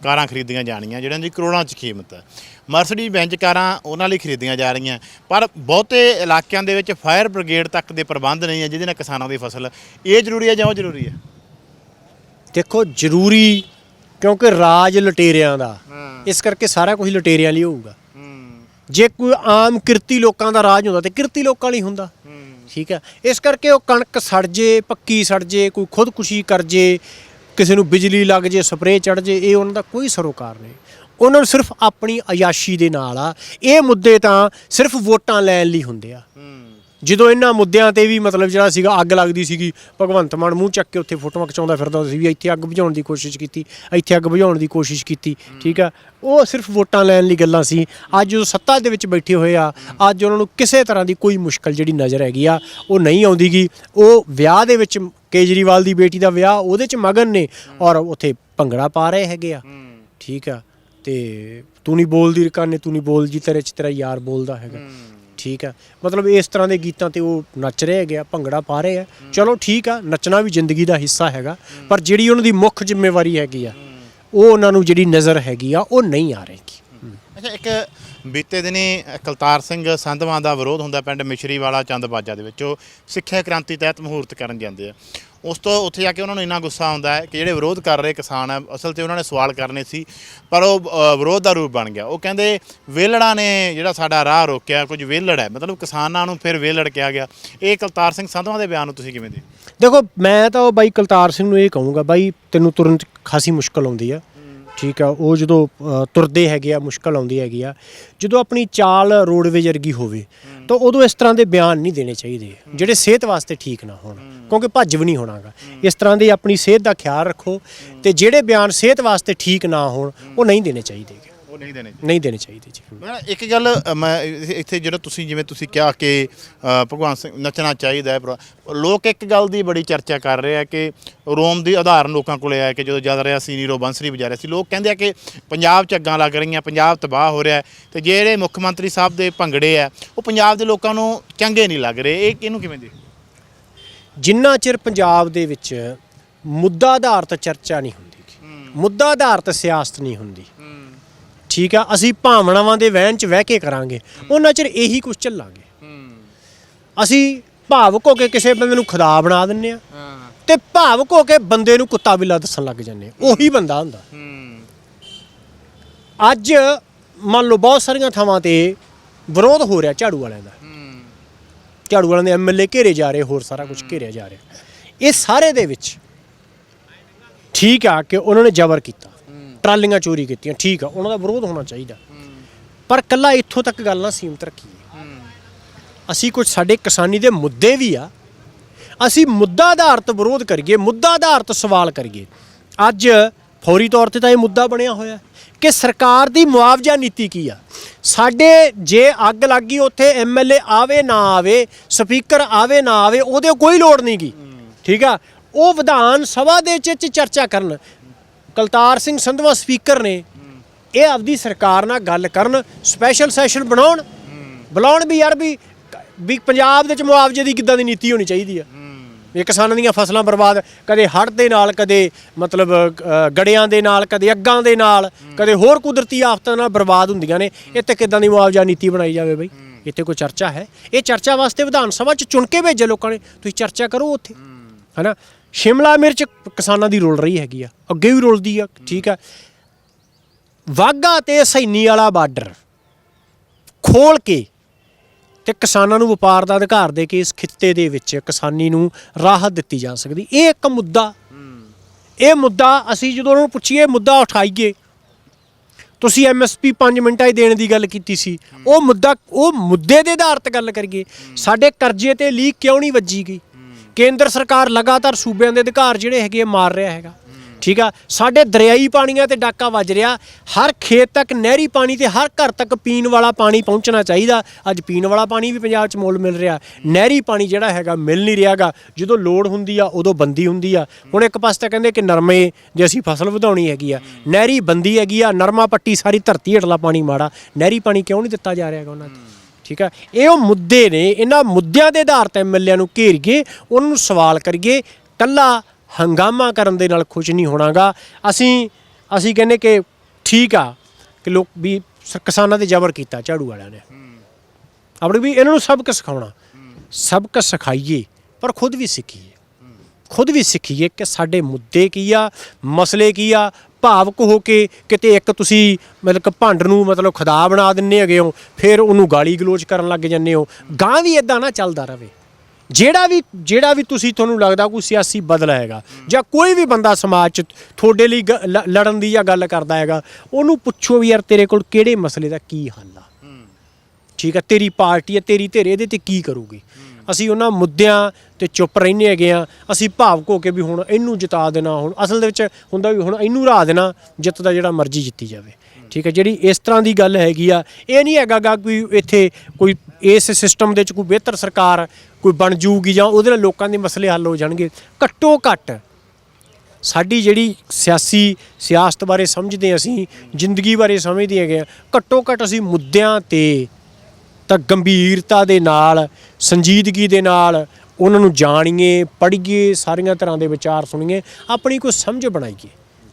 ਕਾਰਾਂ ਖਰੀਦੀਆਂ ਜਾਣੀਆਂ ਜਿਹੜੀਆਂ ਦੀ ਕਰੋੜਾਂ 'ਚ ਕੀਮਤ ਹੈ। ਮਰਸੀਡੀਜ਼ ਬੈਂਜ਼ ਕਾਰਾਂ ਉਹਨਾਂ ਲਈ ਖਰੀਦੀਆਂ ਜਾ ਰਹੀਆਂ ਪਰ ਬਹੁਤੇ ਇਲਾਕਿਆਂ ਦੇ ਵਿੱਚ ਫਾਇਰ ਬ੍ਰਿਗੇਡ ਤੱਕ ਦੇ ਪ੍ਰਬੰਧ ਨਹੀਂ ਹੈ ਜਿਹਦੇ ਨਾਲ ਕਿਸਾਨਾਂ ਦੀ ਫਸਲ ਇਹ ਜ਼ਰੂਰੀ ਹੈ ਜਾਂ ਉਹ ਜ਼ਰੂਰੀ ਹੈ? ਦੇਖੋ ਜ਼ਰੂਰੀ ਕਿਉਂਕਿ ਰਾਜ ਲਟੇਰਿਆਂ ਦਾ। ਇਸ ਕਰਕੇ ਸਾਰਾ ਕੁਝ ਲਟੇਰਿਆਂ ਲਈ ਹੋਊਗਾ। ਜੇ ਕੋਈ ਆਮ ਕਿਰਤੀ ਲੋਕਾਂ ਦਾ ਰਾਜ ਹੁੰਦਾ ਤੇ ਕਿਰਤੀ ਲੋਕਾਂ ਲਈ ਹੁੰਦਾ। ਠੀਕ ਹੈ? ਇਸ ਕਰਕੇ ਉਹ ਕਣਕ ਸੜ ਜੇ, ਪੱਕੀ ਸੜ ਜੇ, ਕੋਈ ਖੁਦਕੁਸ਼ੀ ਕਰ ਜੇ, ਕਿਸੇ ਨੂੰ ਬਿਜਲੀ ਲੱਗ ਜੇ, ਸਪਰੇਅ ਚੜ ਜੇ, ਇਹ ਉਹਨਾਂ ਦਾ ਕੋਈ ਸਰੋਕਾਰ ਨਹੀਂ। ਉਹਨਾਂ ਨੂੰ ਸਿਰਫ ਆਪਣੀ ਅਯਾਸ਼ੀ ਦੇ ਨਾਲ ਆ। ਇਹ ਮੁੱਦੇ ਤਾਂ ਸਿਰਫ ਵੋਟਾਂ ਲੈਣ ਲਈ ਹੁੰਦੇ ਆ। ਜਦੋਂ ਇਹਨਾਂ ਮੁੱਦਿਆਂ ਤੇ ਵੀ ਮਤਲਬ ਜਿਹੜਾ ਸੀਗਾ ਅੱਗ ਲੱਗਦੀ ਸੀਗੀ, ਭਗਵੰਤ ਮਾਨ ਮੂੰਹ ਚੱਕ ਕੇ ਉੱਥੇ ਫੋਟੋਆਂ ਖਿਚਾਉਂਦਾ ਫਿਰਦਾ ਸੀ ਵੀ ਇੱਥੇ ਅੱਗ ਬੁਝਾਉਣ ਦੀ ਕੋਸ਼ਿਸ਼ ਕੀਤੀ, ਇੱਥੇ ਅੱਗ ਬੁਝਾਉਣ ਦੀ ਕੋਸ਼ਿਸ਼ ਕੀਤੀ, ਠੀਕ ਆ? ਉਹ ਸਿਰਫ ਵੋਟਾਂ ਲੈਣ ਲਈ ਗੱਲਾਂ ਸੀ। ਅੱਜ ਉਹ ਸੱਤਾ ਦੇ ਵਿੱਚ ਬੈਠੇ ਹੋਏ ਆ, ਅੱਜ ਉਹਨਾਂ ਨੂੰ ਕਿਸੇ ਤਰ੍ਹਾਂ ਦੀ ਕੋਈ ਮੁਸ਼ਕਲ ਜਿਹੜੀ ਨਜ਼ਰ ਹੈਗੀ ਆ, ਉਹ ਨਹੀਂ ਆਉਂਦੀਗੀ। ਉਹ ਵਿਆਹ ਦੇ ਵਿੱਚ ਕੇਜਰੀਵਾਲ ਦੀ ਬੇਟੀ ਦਾ ਵਿਆਹ ਉਹਦੇ ਚ ਮਗਨ ਨੇ ਔਰ ਉੱਥੇ ਭੰਗੜਾ ਪਾ ਰਹੇ ਹੈਗੇ ਆ। ਠੀਕ ਆ? ਤੇ ਤੂੰ ਨਹੀਂ ਬੋਲਦੀ ਰਕਾਨੇ, ਤੂੰ ਨਹੀਂ ਬੋਲ ਜੀ ਤੇਰੇ ਚ ਤੇਰਾ ਯਾਰ ਬੋਲਦਾ ਹੈਗਾ। ਠੀਕ ਆ। ਮਤਲਬ ਇਸ ਤਰ੍ਹਾਂ ਦੇ ਗੀਤਾਂ ਤੇ ਉਹ ਨੱਚ ਰਹੇ ਹੈਗੇ ਆ, ਭੰਗੜਾ ਪਾ ਰਹੇ ਆ। ਚਲੋ ਠੀਕ ਆ, ਨੱਚਣਾ ਵੀ ਜ਼ਿੰਦਗੀ ਦਾ ਹਿੱਸਾ ਹੈਗਾ, ਪਰ ਜਿਹੜੀ ਉਹਨਾਂ ਦੀ ਮੁੱਖ ਜ਼ਿੰਮੇਵਾਰੀ ਹੈਗੀ ਆ, ਉਹ ਉਹਨਾਂ ਨੂੰ ਜਿਹੜੀ ਨਜ਼ਰ ਹੈਗੀ ਆ, ਉਹ ਨਹੀਂ ਆ ਰਹੀ ਅੱਛਾ, ਇੱਕ ਬੀਤੇ ਦਿਨੀ ਕਲਤਾਰ ਸਿੰਘ ਸੰਧਵਾਂ ਦਾ ਵਿਰੋਧ ਹੁੰਦਾ ਪਿੰਡ ਮਿਸ਼ਰੀ ਵਾਲਾ ਚੰਦਬਾਜਾ ਦੇ ਵਿੱਚ, ਉਹ ਸਿੱਖਿਆ ਕ੍ਰਾਂਤੀ ਤਹਿਤ ਮਹੂਰਤ ਕਰਨ ਜਾਂਦੇ ਆ। ਉਸ ਤੋਂ ਉੱਥੇ ਜਾ ਕੇ ਉਹਨਾਂ ਨੂੰ ਇੰਨਾ ਗੁੱਸਾ ਆਉਂਦਾ ਹੈ ਕਿ ਜਿਹੜੇ ਵਿਰੋਧ ਕਰ ਰਹੇ ਕਿਸਾਨ ਹੈ ਅਸਲ ਤੇ ਉਹਨਾਂ ਨੇ ਸਵਾਲ ਕਰਨੇ ਸੀ ਪਰ ਉਹ ਅ, ਵਿਰੋਧ ਦਾ ਰੂਪ ਬਣ ਗਿਆ। ਉਹ ਕਹਿੰਦੇ ਵੇਲੜਾ ਨੇ ਜਿਹੜਾ ਸਾਡਾ ਰਾਹ ਰੋਕਿਆ ਕੁਝ ਵੇਲੜ ਹੈ ਮਤਲਬ ਕਿਸਾਨਾਂ ਨੂੰ ਫਿਰ ਵੇਲੜ ਕਿਹਾ ਗਿਆ। ਇਹ ਕਲਤਾਰ ਸਿੰਘ ਸੰਧਵਾਂ ਦੇ ਬਿਆਨ ਨੂੰ ਤੁਸੀਂ ਕਿਵੇਂ ਦੇ ਦੇਖੋ ਮੈਂ ਤਾਂ ਉਹ ਬਾਈ ਕਲਤਾਰ ਸਿੰਘ ਨੂੰ ਇਹ ਕਹੂੰਗਾ ਬਾਈ ਤੈਨੂੰ ਤੁਰਨ 'ਚ ਖਾਸੀ ਮੁਸ਼ਕਲ ਆਉਂਦੀ ਆ। ਠੀਕ ਆ ਉਹ ਜਦੋਂ ਅ, ਤੁਰਦੇ ਹੈਗੇ ਆ ਮੁਸ਼ਕਲ ਆਉਂਦੀ ਹੈਗੀ ਆ। ਜਦੋਂ ਆਪਣੀ ਚਾਲ ਰੋਡਵੇਜ ਵਰਗੀ ਹੋਵੇ ਤਾਂ ਉਦੋਂ ਇਸ ਤਰ੍ਹਾਂ ਦੇ ਬਿਆਨ ਨਹੀਂ ਦੇਣੇ ਚਾਹੀਦੇ, ਜਿਹੜੇ ਸਿਹਤ ਵਾਸਤੇ ਠੀਕ ਨਾ ਹੋਣ, ਕਿਉਂਕਿ ਭੱਜ ਵੀ ਨਹੀਂ ਹੋਣਾਗਾ। ਇਸ ਤਰ੍ਹਾਂ ਦੀ ਆਪਣੀ ਸਿਹਤ ਦਾ ਖਿਆਲ ਰੱਖੋ ਤੇ ਜਿਹੜੇ ਬਿਆਨ ਸਿਹਤ ਵਾਸਤੇ ਠੀਕ ਨਾ ਹੋਣ, ਉਹ ਨਹੀਂ ਦੇਣੇ ਚਾਹੀਦੇ ਉਹ ਨਹੀਂ ਦੇਣੇ ਨਹੀਂ ਦੇਣੇ ਚਾਹੀਦੇ ਜੀ। ਮੈਂ ਇੱਕ ਗੱਲ ਅ, ਮੈਂ ਇ- ਇੱਥੇ ਜਿਹੜਾ ਤੁਸੀਂ ਜਿਵੇਂ ਤੁਸੀਂ ਕਿਹਾ ਕਿ ਅ, ਭਗਵਾਨ ਸਿੰਘ ਨੱਚਣਾ ਚਾਹੀਦਾ ਹੈ ਪਰ ਲੋਕ ਇੱਕ ਗੱਲ ਦੀ ਬੜੀ ਚਰਚਾ ਕਰ ਰਹੇ ਆ ਕਿ ਰੋਮ ਦੀ ਉਦਾਹਰਨ ਲੋਕਾਂ ਕੋਲੇ ਆਇਆ ਕਿ ਜਦੋਂ ਜਦ ਰਿਹਾ ਸੀ ਨੀਰੋ ਬੰਸਰੀ ਵਜਾ ਰਿਹਾ ਸੀ ਲੋਕ ਕਹਿੰਦੇ ਆ ਕਿ ਪੰਜਾਬ 'ਚ ਅੱਗਾਂ ਲੱਗ ਰਹੀਆਂ ਪੰਜਾਬ ਤਬਾਹ ਹੋ ਰਿਹਾ ਹੈ ਤੇ ਜਿਹੜੇ ਮੁੱਖ ਮੰਤਰੀ ਸਾਹਿਬ ਦੇ ਭੰਗੜੇ ਆ ਉਹ ਪੰਜਾਬ ਦੇ ਲੋਕਾਂ ਨੂੰ ਚੰਗੇ ਨਹੀਂ ਲੱਗ ਰਹੇ। ਇਹ ਇਹਨੂੰ ਕਿਵੇਂ ਦੇ ਜਿੰਨਾ ਚਿਰ ਪੰਜਾਬ ਦੇ ਵਿੱਚ ਮੁੱਦਾ ਆਧਾਰਿਤ ਚਰਚਾ ਨਹੀਂ ਹੁੰਦੀ ਮੁੱਦਾ ਆਧਾਰਿਤ ਸਿਆਸਤ ਨਹੀਂ ਹੁੰਦੀ ਠੀਕ ਆ, ਅਸੀਂ ਭਾਵਨਾਵਾਂ ਦੇ ਵਹਿਣ 'ਚ ਵਹਿ ਕੇ ਕਰਾਂਗੇ। ਉਹਨਾਂ ਚਿਰ ਇਹੀ ਕੁਝ ਚੱਲਾਂਗੇ। ਅਸੀਂ ਭਾਵਕ ਹੋ ਕੇ ਕਿਸੇ ਬੰਦੇ ਨੂੰ ਖੁਦਾ ਬਣਾ ਦਿੰਨੇ ਆ ਤੇ ਭਾਵਕ ਹੋ ਕੇ ਬੰਦੇ ਨੂੰ ਕੁੱਤਾ ਬਿੱਲਾ ਦੱਸਣ ਲੱਗ ਜਾਂਦੇ ਆ। ਉਹੀ ਬੰਦਾ ਹੁੰਦਾ। ਅੱਜ ਮੰਨ ਲਓ ਬਹੁਤ ਸਾਰੀਆਂ ਥਾਵਾਂ ਤੇ ਵਿਰੋਧ ਹੋ ਰਿਹਾ ਝਾੜੂ ਵਾਲਿਆਂ ਦਾ। ਝਾੜੂ ਵਾਲਿਆਂ ਦੇ ਐਮਐਲਏ ਘੇਰੇ ਜਾ ਰਹੇ, ਹੋਰ ਸਾਰਾ ਕੁਝ ਘੇਰਿਆ ਜਾ ਰਿਹਾ। ਇਹ ਸਾਰੇ ਦੇ ਵਿੱਚ ਠੀਕ ਆ ਕਿ ਉਹਨਾਂ ਨੇ ਜ਼ਬਰ ਕੀਤਾ। ਟਰਾਲੀਆਂ ਚੋਰੀ ਕੀਤੀਆਂ, ਠੀਕ ਆ, ਉਹਨਾਂ ਦਾ ਵਿਰੋਧ ਹੋਣਾ ਚਾਹੀਦਾ। ਪਰ ਕੱਲਾ ਇੱਥੋਂ ਤੱਕ ਗੱਲ ਨਾ ਸੀਮਤ ਰੱਖੀਏ। ਅਸੀਂ ਕੁਝ ਸਾਡੇ ਕਿਸਾਨੀ ਦੇ ਮੁੱਦੇ ਵੀ ਆ। ਅਸੀਂ ਮੁੱਦਾ ਆਧਾਰਿਤ ਵਿਰੋਧ ਕਰੀਏ, ਮੁੱਦਾ ਆਧਾਰਿਤ ਸਵਾਲ ਕਰੀਏ। ਅੱਜ ਫੌਰੀ ਤੌਰ ਤੇ ਤਾਂ ਇਹ ਮੁੱਦਾ ਬਣਿਆ ਹੋਇਆ ਕਿ ਸਰਕਾਰ ਦੀ ਮੁਆਵਜ਼ਾ ਨੀਤੀ ਕੀ ਆ। ਸਾਡੇ ਜੇ ਅੱਗ ਲੱਗੀ, ਉੱਥੇ ਐਮਐਲਏ ਆਵੇ ਨਾ ਆਵੇ, ਸਪੀਕਰ ਆਵੇ ਨਾ ਆਵੇ, ਉਹਦੇ ਕੋਈ ਲੋੜ ਨਹੀਂ ਗੀ ਠੀਕ ਆ? ਉਹ ਵਿਧਾਨ ਸਭਾ ਦੇ ਵਿੱਚ ਚਰਚਾ ਕਰਨ ਕਲਤਾਰ ਸਿੰਘ ਸੰਧਵਾ ਸਪੀਕਰ ਨੇ ਇਹ ਆਪਦੀ ਸਰਕਾਰ ਨਾਲ ਗੱਲ ਕਰਨ ਸਪੈਸ਼ਲ ਸੈਸ਼ਨ ਬਣਾਉਣ, ਬੁਲਾਉਣ ਵੀ ਯਾਰ ਵੀ ਵੀ ਪੰਜਾਬ ਦੇ ਵਿੱਚ ਮੁਆਵਜ਼ੇ ਦੀ ਕਿੱਦਾਂ ਦੀ ਨੀਤੀ ਹੋਣੀ ਚਾਹੀਦੀ ਆ। ਇਹ ਕਿਸਾਨਾਂ ਦੀਆਂ ਫਸਲਾਂ ਬਰਬਾਦ, ਕਦੇ ਹੜ੍ਹ ਦੇ ਨਾਲ, ਕਦੇ ਮਤਲਬ ਗੜਿਆਂ ਦੇ ਨਾਲ, ਕਦੇ ਅੱਗਾਂ ਦੇ ਨਾਲ, ਕਦੇ ਹੋਰ ਕੁਦਰਤੀ ਆਫਤਾਂ ਨਾਲ ਬਰਬਾਦ ਹੁੰਦੀਆਂ ਨੇ। ਇੱਥੇ ਕਿੱਦਾਂ ਦੀ ਮੁਆਵਜ਼ਾ ਨੀਤੀ ਬਣਾਈ ਜਾਵੇ ਬਈ? ਇੱਥੇ ਕੋਈ ਚਰਚਾ ਹੈ? ਇਹ ਚਰਚਾ ਵਾਸਤੇ ਵਿਧਾਨ ਸਭਾ ਚ ਚੁਣ ਕੇ ਭੇਜੇ ਲੋਕਾਂ ਨੇ। ਤੁਸੀਂ ਚਰਚਾ ਕਰੋ ਉੱਥੇ। ਹਨਾ? ਸ਼ਿਮਲਾ ਮਿਰਚ ਕਿਸਾਨਾਂ ਦੀ ਰੋਲ ਰਹੀ ਹੈਗੀ ਆ, ਅੱਗੇ ਵੀ ਰੋਲਦੀ ਆ, ਠੀਕ ਆ। ਵਾਗਾ ਤੇ ਸੈਨੀ ਵਾਲਾ ਬਾਰਡਰ ਖੋਲ ਕੇ ਤੇ ਕਿਸਾਨਾਂ ਨੂੰ ਵਪਾਰ ਦਾ ਅਧਿਕਾਰ ਦੇ ਕੇ ਇਸ ਖਿੱਤੇ ਦੇ ਵਿੱਚ ਕਿਸਾਨੀ ਨੂੰ ਰਾਹਤ ਦਿੱਤੀ ਜਾ ਸਕਦੀ। ਇਹ ਇੱਕ ਮੁੱਦਾ। ਇਹ ਮੁੱਦਾ ਅਸੀਂ ਜਦੋਂ ਉਹਨਾਂ ਨੂੰ ਪੁੱਛੀਏ, ਮੁੱਦਾ ਉਠਾਈਏ। ਤੁਸੀਂ ਐਮਐਸਪੀ 5 ਮਿੰਟਾਂ ਹੀ ਦੇਣ ਦੀ ਗੱਲ ਕੀਤੀ ਸੀ। ਉਹ ਮੁੱਦਾ, ਉਹ ਮੁੱਦੇ ਦੇ ਆਧਾਰ ਤੇ ਗੱਲ ਕਰੀਏ। ਸਾਡੇ ਕਰਜ਼ੇ ਤੇ ਲੀਕ ਕਿਉਂ ਨਹੀਂ ਵੱਜੀ ਗਈ? ਕੇਂਦਰ ਸਰਕਾਰ ਲਗਾਤਾਰ ਸੂਬਿਆਂ ਦੇ ਅਧਿਕਾਰ ਜਿਹੜੇ ਹੈਗੇ ਆ ਮਾਰ ਰਿਹਾ ਹੈਗਾ। ਠੀਕ ਆ? ਸਾਡੇ ਦਰਿਆਈ ਪਾਣੀਆਂ ਤੇ ਡਾਕਾ ਵੱਜ ਰਿਹਾ। ਹਰ ਖੇਤ ਤੱਕ ਨਹਿਰੀ ਪਾਣੀ ਤੇ ਹਰ ਘਰ ਤੱਕ ਪੀਣ ਵਾਲਾ ਪਾਣੀ ਪਹੁੰਚਣਾ ਚਾਹੀਦਾ। ਅੱਜ ਪੀਣ ਵਾਲਾ ਪਾਣੀ ਵੀ ਪੰਜਾਬ 'ਚ ਮੁੱਲ ਮਿਲ ਰਿਹਾ। ਨਹਿਰੀ ਪਾਣੀ ਜਿਹੜਾ ਹੈਗਾ, ਮਿਲ ਨਹੀਂ ਰਿਹਾਗਾ ਜਦੋਂ ਲੋੜ ਹੁੰਦੀ ਆ, ਉਦੋਂ ਬੰਦੀ ਹੁੰਦੀ ਆ। ਹੁਣ ਇੱਕ ਪਾਸੇ ਤਾਂ ਕਹਿੰਦੇ ਕਿ ਨਰਮੇ ਜੇ ਅਸੀਂ ਫਸਲ ਵਧਾਉਣੀ ਹੈਗੀ ਆ। ਨਹਿਰੀ ਬੰਦੀ ਹੈਗੀ ਆ। ਨਰਮਾ ਪੱਟੀ ਸਾਰੀ ਧਰਤੀ ਹੇਠਲਾ ਪਾਣੀ ਮਾੜਾ। ਨਹਿਰੀ ਪਾਣੀ ਕਿਉਂ ਨਹੀਂ ਦਿੱਤਾ ਜਾ ਰਿਹਾ ਹੈਗਾ ਉਹਨਾਂ 'ਤੇ? ਠੀਕ ਆ ਇਹ ਉਹ ਮੁੱਦੇ ਨੇ, ਇਹਨਾਂ ਮੁੱਦਿਆਂ ਦੇ ਆਧਾਰ ਤੇ ਐਮਐਲਏ ਨੂੰ ਘੇਰੀਏ ਉਹਨਾਂ ਨੂੰ ਸਵਾਲ ਕਰੀਏ। ਕੱਲਾ ਹੰਗਾਮਾ ਕਰਨ ਦੇ ਨਾਲ ਖੁਸ਼ ਨਹੀਂ ਹੋਣਾਗਾ। ਅਸੀਂ ਅਸੀਂ ਕਹਿੰਦੇ ਕਿ ਠੀਕ ਆ ਕਿ ਲੋਕ ਵੀ ਕਿਸਾਨਾਂ ਤੇ ਜ਼ਬਰ ਕੀਤਾ ਝਾੜੂ ਵਾਲਿਆਂ ਨੇ। ਆਪਣੇ ਵੀ ਇਹਨਾਂ ਨੂੰ ਸਬਕ ਸਿਖਾਉਣਾ। ਸਬਕ ਸਿਖਾਈਏ, ਪਰ ਖੁਦ ਵੀ ਸਿੱਖੀਏ। ਖੁਦ ਵੀ ਸਿੱਖੀਏ ਕਿ ਸਾਡੇ ਮੁੱਦੇ ਕੀ ਆ, ਮਸਲੇ ਕੀ ਆ ਭਾਵਕ ਹੋ ਕੇ ਕਿਤੇ ਇੱਕ ਤੁਸੀਂ ਮਤਲਬ ਕਿ ਭੰਡ ਨੂੰ ਮਤਲਬ ਖੁਦਾ ਬਣਾ ਦਿੰਨੇ ਹੈਗੇ ਹੋ ਫਿਰ ਉਹਨੂੰ ਗਾਲੀ ਗਲੋਚ ਕਰਨ ਲੱਗ ਜੰਨੇ ਹੋ। ਗਾਂ ਵੀ ਇਦਾਂ ਨਾ ਚੱਲਦਾ ਰਵੇ। ਜਿਹੜਾ ਵੀ ਜਿਹੜਾ ਵੀ ਤੁਸੀਂ ਤੁਹਾਨੂੰ ਲੱਗਦਾ ਕੋਈ ਸਿਆਸੀ ਬਦਲ ਹੈਗਾ ਜਾਂ ਕੋਈ ਵੀ ਬੰਦਾ ਸਮਾਜ 'ਚ ਤੁਹਾਡੇ ਲਈ ਗ- ਲ- ਲੜਨ ਦੀ ਜਾਂ ਗੱਲ ਕਰਦਾ ਹੈਗਾ ਉਹਨੂੰ ਪੁੱਛੋ ਵੀ ਯਾਰ ਤੇਰੇ ਕੋਲ ਕਿਹੜੇ ਮਸਲੇ ਦਾ ਕੀ ਹੱਲ ਆ। ਠੀਕ ਆ ਤੇਰੀ ਪਾਰਟੀ ਆ ਤੇਰੀ ਧਿਰ ਇਹਦੇ ਤੇ ਕੀ ਕਰੂਗੀ? ਅਸੀਂ ਉਹਨਾਂ ਮੁੱਦਿਆਂ ਤੇ ਚੁੱਪ ਰਹਿੰਦੇ ਹੈਗੇ ਆ ਅਸੀਂ ਭਾਵਕ ਹੋ ਕੇ ਵੀ ਹੁਣ ਇਹਨੂੰ ਜਿਤਾ ਦੇਣਾ, ਹੁਣ ਅਸਲ ਦੇ ਵਿੱਚ ਹੁੰਦਾ ਵੀ ਹੁਣ ਇਹਨੂੰ ਰਾਹ ਦੇਣਾ ਜਿੱਤਦਾ ਜਿਹੜਾ ਮਰਜ਼ੀ ਜਿੱਤੀ ਜਾਵੇ। ਠੀਕ ਹੈ, ਜਿਹੜੀ ਇਸ ਤਰ੍ਹਾਂ ਦੀ ਗੱਲ ਹੈਗੀ ਆ, ਇਹ ਨਹੀਂ ਹੈਗਾ ਗਾ ਕੋਈ ਇੱਥੇ ਕੋਈ ਇਸ ਸਿਸਟਮ ਦੇ ਵਿੱਚ ਕੋਈ ਬਿਹਤਰ ਸਰਕਾਰ ਕੋਈ ਬਣ ਜੂਗੀ ਜਾਂ ਉਹਦੇ ਨਾਲ ਲੋਕਾਂ ਦੇ ਮਸਲੇ ਹੱਲ ਹੋ ਜਾਣਗੇ। ਘੱਟੋ ਘੱਟ ਸਾਡੀ ਜਿਹੜੀ ਸਿਆਸੀ ਸਿਆਸਤ ਬਾਰੇ ਸਮਝਦੇ ਅਸੀਂ, ਜ਼ਿੰਦਗੀ ਬਾਰੇ ਸਮਝਦੇ ਹੈਗੇ ਆ ਘੱਟੋ ਘੱਟ ਅਸੀਂ ਮੁੱਦਿਆਂ ਤੇ ਤਾਂ ਗੰਭੀਰਤਾ ਦੇ ਨਾਲ ਸੰਜੀਦਗੀ ਦੇ ਨਾਲ ਉਹਨਾਂ ਨੂੰ ਜਾਣੀਏ, ਪੜ੍ਹੀਏ, ਸਾਰੀਆਂ ਤਰ੍ਹਾਂ ਦੇ ਵਿਚਾਰ ਸੁਣੀਏ, ਆਪਣੀ ਕੋਈ ਸਮਝ ਬਣਾਈਏ।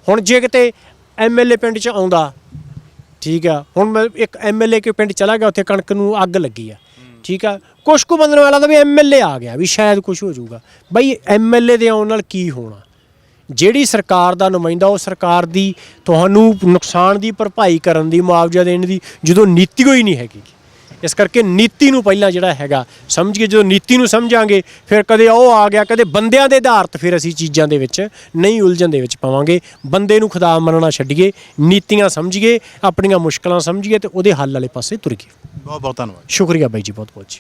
ਹੁਣ ਜੇ ਕਿਤੇ ਐਮਐਲਏ ਪਿੰਡ 'ਚ ਆਉਂਦਾ, ਠੀਕ ਆ, ਹੁਣ ਮੈਂ ਇੱਕ ਐਮਐਲਏ ਕੇ ਪਿੰਡ ਚਲਾ ਗਿਆ, ਉੱਥੇ ਕਣਕ ਨੂੰ ਅੱਗ ਲੱਗੀ ਆ, ਠੀਕ ਆ, ਕੁਛ ਕੁ ਬੰਦਨ ਵਾਲਾ ਤਾਂ ਵੀ ਐਮਐਲਏ ਆ ਗਿਆ, ਵੀ ਸ਼ਾਇਦ ਕੁਝ ਹੋ ਜਾਊਗਾ। ਬਈ ਐਮਐਲਏ ਦੇ ਆਉਣ ਨਾਲ ਕੀ ਹੋਣਾ? ਜਿਹੜੀ ਸਰਕਾਰ ਦਾ ਨੁਮਾਇੰਦਾ, ਉਹ ਸਰਕਾਰ ਦੀ ਤੁਹਾਨੂੰ ਨੁਕਸਾਨ ਦੀ, ਭਰਪਾਈ ਕਰਨ ਦੀ, ਮੁਆਵਜ਼ਾ ਦੇਣ ਦੀ, ਜਦੋਂ ਨੀਤੀ ਹੋਈ ਨਹੀਂ ਹੈਗੀ। ਇਸ ਕਰਕੇ ਨੀਤੀ ਨੂੰ ਪਹਿਲਾਂ ਜਿਹੜਾ ਹੈਗਾ ਸਮਝ ਕੇ ਜਦੋਂ ਨੀਤੀ ਨੂੰ ਸਮਝਾਂਗੇ ਫਿਰ ਕਦੇ ਉਹ ਆ ਗਿਆ ਕਦੇ ਬੰਦਿਆਂ ਦੇ ਆਧਾਰਿਤ ਫਿਰ ਅਸੀਂ ਚੀਜ਼ਾਂ ਦੇ ਵਿੱਚ ਨਹੀਂ ਉਲਝਣ ਦੇ ਵਿੱਚ ਪਾਵਾਂਗੇ। ਬੰਦੇ ਨੂੰ ਖੁਦਾ ਮੰਨਣਾ ਛੱਡੀਏ ਨੀਤੀਆਂ ਸਮਝੀਏ ਆਪਣੀਆਂ ਮੁਸ਼ਕਲਾਂ ਸਮਝੀਏ ਤੇ ਉਹਦੇ ਹੱਲ ਵਾਲੇ ਪਾਸੇ ਤੁਰੀਏ। ਬਹੁਤ ਬਹੁਤ ਧੰਨਵਾਦ। ਸ਼ੁਕਰੀਆ ਬਾਈ ਜੀ ਬਹੁਤ ਬਹੁਤ ਜੀ।